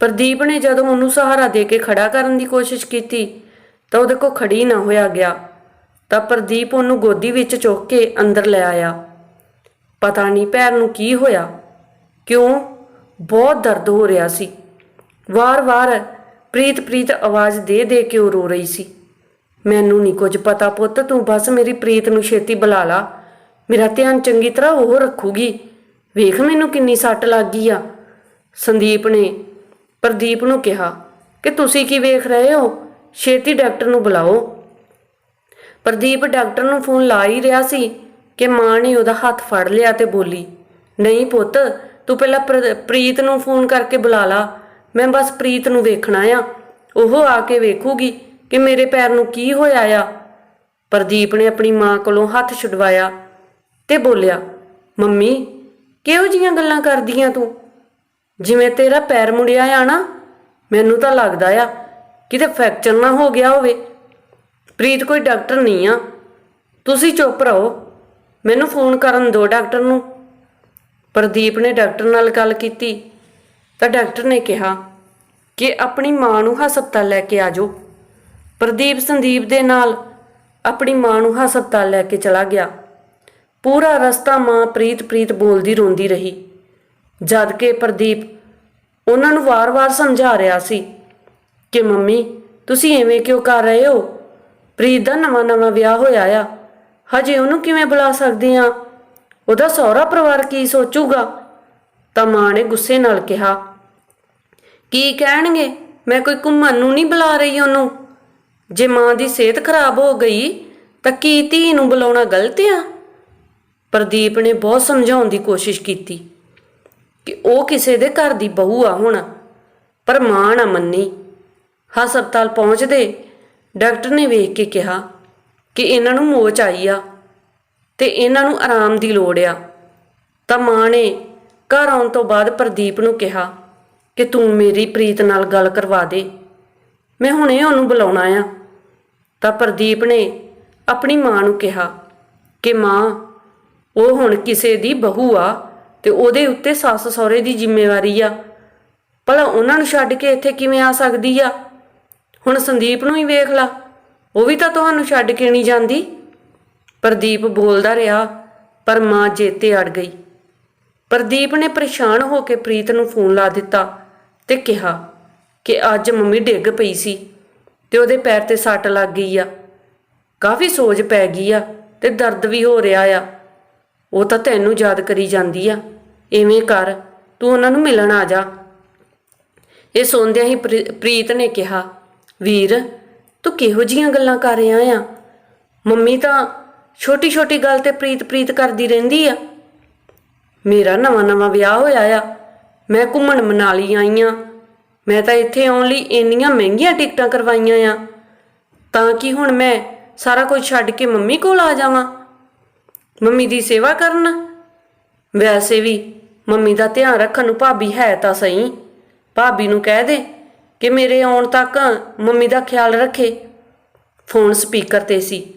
ਪ੍ਰਦੀਪ ਨੇ ਜਦੋਂ ਉਹਨੂੰ ਸਹਾਰਾ ਦੇ ਕੇ ਖੜਾ ਕਰਨ ਦੀ ਕੋਸ਼ਿਸ਼ ਕੀਤੀ ਤਾਂ ਉਹਦੇ ਕੋਲ ਖੜੀ ਨਾ ਹੋਇਆ ਗਿਆ। ਤਾਂ ਪ੍ਰਦੀਪ ਉਹਨੂੰ ਗੋਦੀ ਵਿੱਚ ਚੁੱਕ ਕੇ ਅੰਦਰ ਲੈ ਆਇਆ। ਪਤਾ ਨਹੀਂ ਪੈਰ ਨੂੰ ਕੀ ਹੋਇਆ। ਕਿਉਂ? ਬਹੁਤ ਦਰਦ ਹੋ ਰਿਹਾ ਸੀ। ਵਾਰ-ਵਾਰ ਪ੍ਰੀਤ ਪ੍ਰੀਤ ਆਵਾਜ਼ ਦੇ ਦੇ ਕੇ ਉਹ ਰੋ ਰਹੀ ਸੀ। ਮੈਨੂੰ ਨਹੀਂ ਕੁਝ ਪਤਾ ਪੁੱਤ, ਤੂੰ ਬਸ ਮੇਰੀ ਪ੍ਰੀਤ ਨੂੰ ਛੇਤੀ ਬੁਲਾ ਲਾ। ਮੇਰਾ ਧਿਆਨ ਚੰਗੀ ਤਰ੍ਹਾਂ ਉਹ ਰੱਖੂਗੀ। ਵੇਖ ਮੈਨੂੰ ਕਿੰਨੀ ਸੱਟ ਲੱਗ ਗਈ ਆ। ਸੰਦੀਪ ਨੇ ਪ੍ਰਦੀਪ ਨੂੰ ਕਿਹਾ, ਕਿ ਤੁਸੀਂ ਕੀ ਵੇਖ ਰਹੇ ਹੋ? ਛੇਤੀ ਡਾਕਟਰ ਨੂੰ ਬੁਲਾਓ। ਪ੍ਰਦੀਪ ਡਾਕਟਰ ਨੂੰ ਫੋਨ ਲਾ ਹੀ ਰਿਹਾ ਸੀ ਕਿ ਮਾਂ ਨੇ ਉਹਦਾ ਹੱਥ ਫੜ ਲਿਆ ਤੇ ਬੋਲੀ, ਨਹੀਂ ਪੁੱਤ, ਤੂੰ ਪਹਿਲਾਂ ਪ੍ਰ- ਪ੍ਰੀਤ ਨੂੰ ਫੋਨ ਕਰਕੇ ਬੁਲਾ ਲਾ। ਮੈਂ ਬਸ ਪ੍ਰੀਤ ਨੂੰ ਵੇਖਣਾ ਆ। ਉਹ ਆ ਕੇ ਵੇਖੂਗੀ ਕਿ ਮੇਰੇ ਪੈਰ ਨੂੰ ਕੀ ਹੋਇਆ ਆ। ਪ੍ਰਦੀਪ ਨੇ ਆਪਣੀ ਮਾਂ ਕੋਲੋਂ ਹੱਥ ਛੁਡਵਾਇਆ ਤੇ ਬੋਲਿਆ, ਮੰਮੀ, ਕਿਹੋ ਜੀਆਂ ਗੱਲਾਂ ਕਰਦੀਆਂ ਤੂੰ? ਜਿਵੇਂ ਤੇਰਾ ਪੈਰ ਮੁੜਿਆ ਆ ਨਾ, ਮੈਨੂੰ ਤਾਂ ਲੱਗਦਾ ਆ ਕਿਤੇ ਫ੍ਰੈਕਚਰ ਨਾ ਹੋ ਗਿਆ ਹੋਵੇ। ਪ੍ਰੀਤ ਕੋਈ ਡਾਕਟਰ ਨਹੀਂ ਆ। ਤੁਸੀਂ ਚੁੱਪ ਰਹੋ। ਮੈਨੂੰ ਫੋਨ ਕਰਨ ਦਿਓ ਡਾਕਟਰ ਨੂੰ। ਪ੍ਰਦੀਪ ਨੇ ਡਾਕਟਰ ਨਾਲ ਗੱਲ ਕੀਤੀ। ਤਾਂ ਡਾਕਟਰ ਨੇ ਕਿਹਾ ਕਿ ਆਪਣੀ ਮਾਂ ਨੂੰ ਹਸਪਤਾਲ ਲੈ ਕੇ ਆ ਜਾਓ। ਪ੍ਰਦੀਪ ਸੰਦੀਪ ਦੇ ਨਾਲ ਆਪਣੀ ਮਾਂ ਨੂੰ ਹਸਪਤਾਲ ਲੈ ਕੇ ਚਲਾ ਗਿਆ। ਪੂਰਾ ਰਸਤਾ ਮਾਂ ਪ੍ਰੀਤ ਪ੍ਰੀਤ ਬੋਲਦੀ ਰੋਂਦੀ ਰਹੀ। ਜਦ ਕਿ ਪ੍ਰਦੀਪ ਉਹਨਾਂ ਨੂੰ ਵਾਰ-ਵਾਰ ਸਮਝਾ ਰਿਹਾ ਸੀ ਕਿ ਮੰਮੀ, ਤੁਸੀਂ ਐਵੇਂ ਕਿਉਂ ਕਰ ਰਹੇ ਹੋ? ਪ੍ਰੀਤ ਦਾ ਨਵਾਂ-ਨਵਾਂ ਵਿਆਹ ਹੋਇਆ ਆ। ਹਜੇ ਉਹਨੂੰ ਕਿਵੇਂ ਬੁਲਾ ਸਕਦੇ ਆ? ਉਹਦਾ ਸਹੁਰਾ ਪਰਿਵਾਰ ਕੀ ਸੋਚੂਗਾ? ਤਾਂ ਮਾਂ ਨੇ ਗੁੱਸੇ ਨਾਲ ਕਿਹਾ, ਕੀ ਕਹਿਣਗੇ? ਮੈਂ ਕੋਈ ਘੁੰਮਣ ਨੂੰ ਨਹੀਂ ਬੁਲਾ ਰਹੀ ਉਹਨੂੰ। ਜੇ ਮਾਂ ਦੀ ਸਿਹਤ ਖਰਾਬ ਹੋ ਗਈ, ਤਾਂ ਕੀ ਧੀ ਨੂੰ ਬੁਲਾਉਣਾ ਗਲਤ ਆ? ਪ੍ਰਦੀਪ ਨੇ ਬਹੁਤ ਸਮਝਾਉਣ ਦੀ ਕੋਸ਼ਿਸ਼ ਕੀਤੀ ਕਿ ਉਹ ਕਿਸੇ ਦੇ ਘਰ ਦੀ ਬਹੂ ਆ ਹੁਣ, ਪਰ ਮਾਂ ਨਾ ਮੰਨੀ। ਹਸਪਤਾਲ ਪਹੁੰਚਦੇ, ਡਾਕਟਰ ਨੇ ਵੇਖ ਕੇ ਕਿਹਾ ਕਿ ਇਹਨਾਂ ਨੂੰ ਮੋਚ ਆਈ ਆ ਤੇ ਇਹਨਾਂ ਨੂੰ ਆਰਾਮ ਦੀ ਲੋੜ ਆ। ਤਾਂ ਮਾਂ ਨੇ ਘਰ ਆਉਣ ਤੋਂ ਬਾਅਦ ਪ੍ਰਦੀਪ ਨੂੰ ਕਿਹਾ ਕਿ ਤੂੰ ਮੇਰੀ ਪ੍ਰੀਤ ਨਾਲ ਗੱਲ ਕਰਵਾ ਦੇ। ਮੈਂ ਹੁਣੇ ਉਹਨੂੰ ਬੁਲਾਉਣਾ ਆ। ਤਾਂ ਪ੍ਰਦੀਪ ਨੇ ਆਪਣੀ ਮਾਂ ਨੂੰ ਕਿਹਾ ਕਿ ਮਾਂ, ਉਹ ਹੁਣ ਕਿਸੇ ਦੀ ਬਹੂ ਆ ਤੇ ਉਹਦੇ ਉੱਤੇ ਸੱਸ ਸਹੁਰੇ ਦੀ ਜ਼ਿੰਮੇਵਾਰੀ ਆ। ਭਲਾ ਉਹਨਾਂ ਨੂੰ ਛੱਡ ਕੇ ਇੱਥੇ ਕਿਵੇਂ ਆ ਸਕਦੀ ਆ? ਹੁਣ ਸੰਦੀਪ ਨੂੰ ਹੀ ਵੇਖ ਲਾ। ਉਹ ਵੀ ਤਾਂ ਤੁਹਾਨੂੰ ਛੱਡ ਕੇ ਨਹੀਂ ਜਾਂਦੀ। ਪ੍ਰਦੀਪ ਬੋਲਦਾ ਰਿਹਾ, ਪਰ ਮਾਂ ਜੇਤੇ ਅੜ ਗਈ। ਪ੍ਰਦੀਪ ਨੇ ਪਰੇਸ਼ਾਨ ਹੋ ਕੇ ਪ੍ਰੀਤ ਨੂੰ ਫੋਨ ਲਾ ਦਿੱਤਾ ਤੇ ਕਿਹਾ ਕਿ ਅੱਜ ਮੰਮੀ ਡਿੱਗ ਪਈ ਸੀ ਤੇ ਉਹਦੇ ਪੈਰ ਤੇ ਸੱਟ ਲੱਗ ਗਈ ਆ। ਕਾਫੀ ਸੋਜ ਪੈ ਗਈ ਆ ਤੇ ਦਰਦ ਵੀ ਹੋ ਰਿਹਾ ਆ। ਉਹ ਤਾਂ ਤੈਨੂੰ ਯਾਦ ਕਰੀ ਜਾਂਦੀ ਆ। ਐਵੇਂ ਕਰ, ਤੂੰ ਉਹਨਾਂ ਨੂੰ ਮਿਲਣ ਆ ਜਾ। ਇਹ ਸੁਣਦਿਆਂ ਹੀ ਪ੍ਰੀ- ਪ੍ਰੀਤ ਨੇ ਕਿਹਾ ਵੀਰ, ਤੂੰ ਕਿਹੋ ਜੀਆਂ ਗੱਲਾਂ ਕਰ ਰਿਹਾ ਆ? ਮੰਮੀ ਤਾਂ ਛੋਟੀ ਛੋਟੀ ਗੱਲ ਤੇ ਪ੍ਰੀਤ ਪ੍ਰੀਤ ਕਰਦੀ ਰਹਿੰਦੀ ਆ। ਮੇਰਾ ਨਵਾਂ ਨਵਾਂ ਵਿਆਹ ਹੋਇਆ ਆ। ਮੈਂ ਘੁੰਮਣ ਮਨਾਲੀ ਆਈ ਆ। ਮੈਂ ਤਾਂ ਇੱਥੇ ਆਉਣ ਲਈ ਇੰਨੀਆਂ ਮਹਿੰਗੀਆਂ ਟਿਕਟਾਂ ਕਰਵਾਈਆਂ ਆ। ਤਾਂ ਕਿ ਹੁਣ ਮੈਂ ਸਾਰਾ ਕੁਝ ਛੱਡ ਕੇ ਮੰਮੀ ਕੋਲ ਆ ਜਾਵਾਂ। ਮੰਮੀ ਦੀ ਸੇਵਾ ਕਰਨ। ਵੈਸੇ ਵੀ ਮੰਮੀ ਦਾ ਧਿਆਨ ਰੱਖਣ ਨੂੰ ਭਾਬੀ ਹੈ ਤਾਂ ਸਹੀ। ਭਾਬੀ ਨੂੰ ਕਹਿ ਦੇ। ਕਿ ਮੇਰੇ ਆਉਣ ਤੱਕ ਮੰਮੀ ਦਾ ਖਿਆਲ ਰੱਖੇ। ਫੋਨ ਸਪੀਕਰ ਤੇ ਸੀ।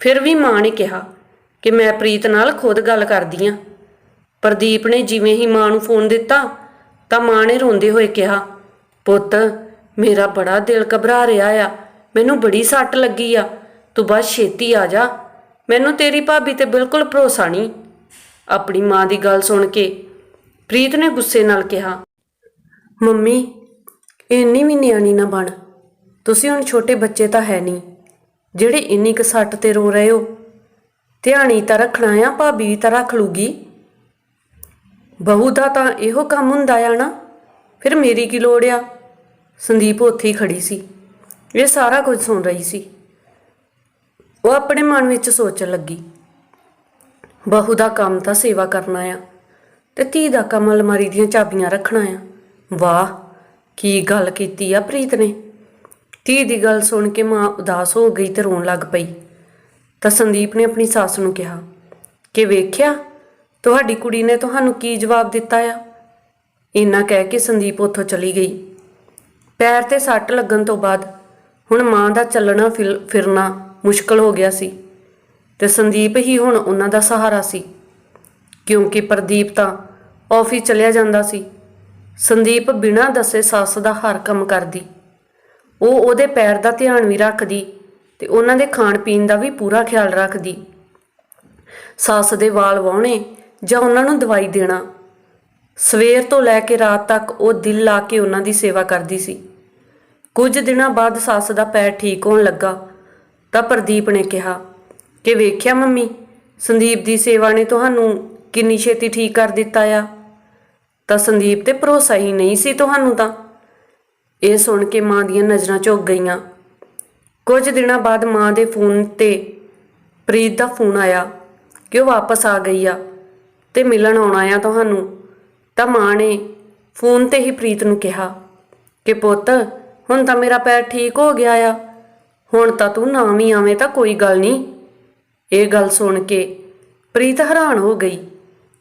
ਫਿਰ ਵੀ ਮਾਂ ਨੇ ਕਿਹਾ ਕਿ ਮੈਂ ਪ੍ਰੀਤ ਨਾਲ ਖੁਦ ਗੱਲ ਕਰਦੀ ਆਂ। ਪ੍ਰਦੀਪ ਨੇ ਜਿਵੇਂ ਹੀ ਮਾਂ ਨੂੰ ਫੋਨ ਦਿੱਤਾ, ਤਾਂ ਮਾਂ ਨੇ ਰੋਂਦੇ ਹੋਏ ਕਿਹਾ, ਪੁੱਤ, ਮੇਰਾ ਬੜਾ ਦਿਲ ਘਬਰਾ ਰਿਹਾ ਆ। ਮੈਨੂੰ ਬੜੀ ਸੱਟ ਲੱਗੀ ਆ। ਤੂੰ ਬਸ ਛੇਤੀ ਆ ਜਾ। ਮੈਨੂੰ ਤੇਰੀ ਭਾਬੀ ਤੇ ਬਿਲਕੁਲ ਭਰੋਸਾ ਨਹੀਂ। ਆਪਣੀ ਮਾਂ ਦੀ ਗੱਲ ਸੁਣ ਕੇ ਪ੍ਰੀਤ ਨੇ ਗੁੱਸੇ ਨਾਲ ਕਿਹਾ, ਮੰਮੀ ਇੰਨੀ ਵੀ ਨਿਆਣੀ ਨਾ ਬਣ। ਤੁਸੀਂ ਹੁਣ ਛੋਟੇ ਬੱਚੇ ਤਾਂ ਹੈ ਨਹੀਂ। ਜਿਹੜੇ ਇੰਨੀ ਕੁ ਸੱਟ ਤੇ ਰੋ ਰਹੇ ਹੋ। ਧਿਆਣੀ ਤਾਂ ਰੱਖਣਾ ਆ, ਭਾਬੀ ਤਾਂ ਰੱਖ ਲੂਗੀ। ਬਹੂ ਦਾ ਤਾਂ ਇਹੋ ਕੰਮ ਹੁੰਦਾ ਆ ਨਾ। ਫਿਰ ਮੇਰੀ ਕੀ ਲੋੜ ਆ? ਸੰਦੀਪ ਉੱਥੇ ਹੀ ਖੜੀ ਸੀ। ਇਹ ਸਾਰਾ ਕੁਝ ਸੁਣ ਰਹੀ ਸੀ। ਉਹ ਆਪਣੇ ਮਨ ਵਿੱਚ ਸੋਚਣ ਲੱਗੀ। ਬਹੂ ਦਾ ਕੰਮ ਤਾਂ ਸੇਵਾ ਕਰਨਾ ਆ ਤੇ ਧੀ ਦਾ ਕੰਮ ਅਲਮਾਰੀ ਦੀਆਂ ਚਾਬੀਆਂ ਰੱਖਣਾ ਆ। ਵਾਹ! ਕੀ ਗੱਲ ਕੀਤੀ ਆ ਪ੍ਰੀਤ ਨੇ? ਧੀ ਦੀ ਗੱਲ ਸੁਣ ਕੇ ਮਾਂ ਉਦਾਸ ਹੋ ਗਈ ਤੇ ਰੋਣ ਲੱਗ ਪਈ। ਤਾਂ ਸੰਦੀਪ ਨੇ ਆਪਣੀ ਸੱਸ ਨੂੰ ਕਿਹਾ, ਕਿ ਵੇਖਿਆ, ਤੁਹਾਡੀ ਕੁੜੀ ਨੇ ਤੁਹਾਨੂੰ ਕੀ ਜਵਾਬ ਦਿੱਤਾ ਆ? ਇੰਨਾ ਕਹਿ ਕੇ ਸੰਦੀਪ ਉੱਥੋਂ ਚਲੀ ਗਈ। ਪੈਰ ਤੇ ਸੱਟ ਲੱਗਣ ਤੋਂ ਬਾਅਦ ਹੁਣ ਮਾਂ ਦਾ ਚੱਲਣਾ, ਫਿਲ- ਫਿਰਨਾ ਮੁਸ਼ਕਲ ਹੋ ਗਿਆ ਸੀ ਤੇ ਸੰਦੀਪ ਹੀ ਹੁਣ ਉਹਨਾਂ ਦਾ ਸਹਾਰਾ ਸੀ। ਕਿਉਂਕਿ ਪ੍ਰਦੀਪ ਤਾਂ ਆਫਿਸ ਚਲਿਆ ਜਾਂਦਾ ਸੀ। ਸੰਦੀਪ ਬਿਨਾਂ ਦੱਸੇ ਸੱਸ ਦਾ ਹਰ ਕੰਮ ਕਰਦੀ। ਉਹ ਉਹਦੇ ਪੈਰ ਦਾ ਧਿਆਨ ਵੀ ਰੱਖਦੀ ਤੇ ਉਹਨਾਂ ਦੇ ਖਾਣ ਪੀਣ ਦਾ ਵੀ ਪੂਰਾ ਖਿਆਲ ਰੱਖਦੀ। ਸੱਸ ਦੇ ਵਾਲ ਵਾਹੁਣੇ ਜਾਂ ਉਹਨਾਂ ਨੂੰ ਦਵਾਈ ਦੇਣਾ। ਸਵੇਰ ਤੋਂ ਲੈ ਕੇ ਰਾਤ ਤੱਕ ਉਹ ਦਿਲ ਲਾ ਕੇ ਉਹਨਾਂ ਦੀ ਸੇਵਾ ਕਰਦੀ ਸੀ। ਕੁਝ ਦਿਨਾਂ ਬਾਅਦ ਸੱਸ ਦਾ ਪੈਰ ਠੀਕ ਹੋਣ ਲੱਗਾ ਤਾਂ ਪ੍ਰਦੀਪ ਨੇ ਕਿਹਾ, ਕਿ ਵੇਖਿਆ ਮੰਮੀ, ਸੰਦੀਪ ਦੀ ਸੇਵਾ ਨੇ ਤੁਹਾਨੂੰ ਕਿੰਨੀ ਛੇਤੀ ਠੀਕ ਕਰ ਦਿੱਤਾ ਆ? ਤਾਂ ਸੰਦੀਪ ਤੇ ਭਰੋਸਾ ਹੀ ਨਹੀਂ ਸੀ ਤੁਹਾਨੂੰ ਤਾਂ। ਇਹ ਸੁਣ ਕੇ ਮਾਂ ਦੀਆਂ ਨਜ਼ਰਾਂ ਝੁਕ ਗਈਆਂ। ਕੁਝ ਦਿਨਾਂ ਬਾਅਦ ਮਾਂ ਦੇ ਫੋਨ ਤੇ ਪ੍ਰੀਤ ਦਾ ਫੋਨ ਆਇਆ ਕਿ ਉਹ ਵਾਪਸ ਆ ਗਈ ਆ ਤੇ ਮਿਲਣ ਆਉਣਾ ਆ ਤੁਹਾਨੂੰ। ਤਾਂ ਮਾਂ ਨੇ ਫੋਨ ਤੇ ਹੀ ਪ੍ਰੀਤ ਨੂੰ ਕਿਹਾ ਕਿ ਪੁੱਤ, ਹੁਣ ਤਾਂ ਮੇਰਾ ਪੈਰ ਠੀਕ ਹੋ ਗਿਆ ਆ। ਹੁਣ ਤਾਂ ਤੂੰ ਨਾ ਵੀ ਆਵੇਂ ਤਾਂ ਕੋਈ ਗੱਲ ਨਹੀਂ। ਇਹ ਗੱਲ ਸੁਣ ਕੇ ਪ੍ਰੀਤ ਹੈਰਾਨ ਹੋ ਗਈ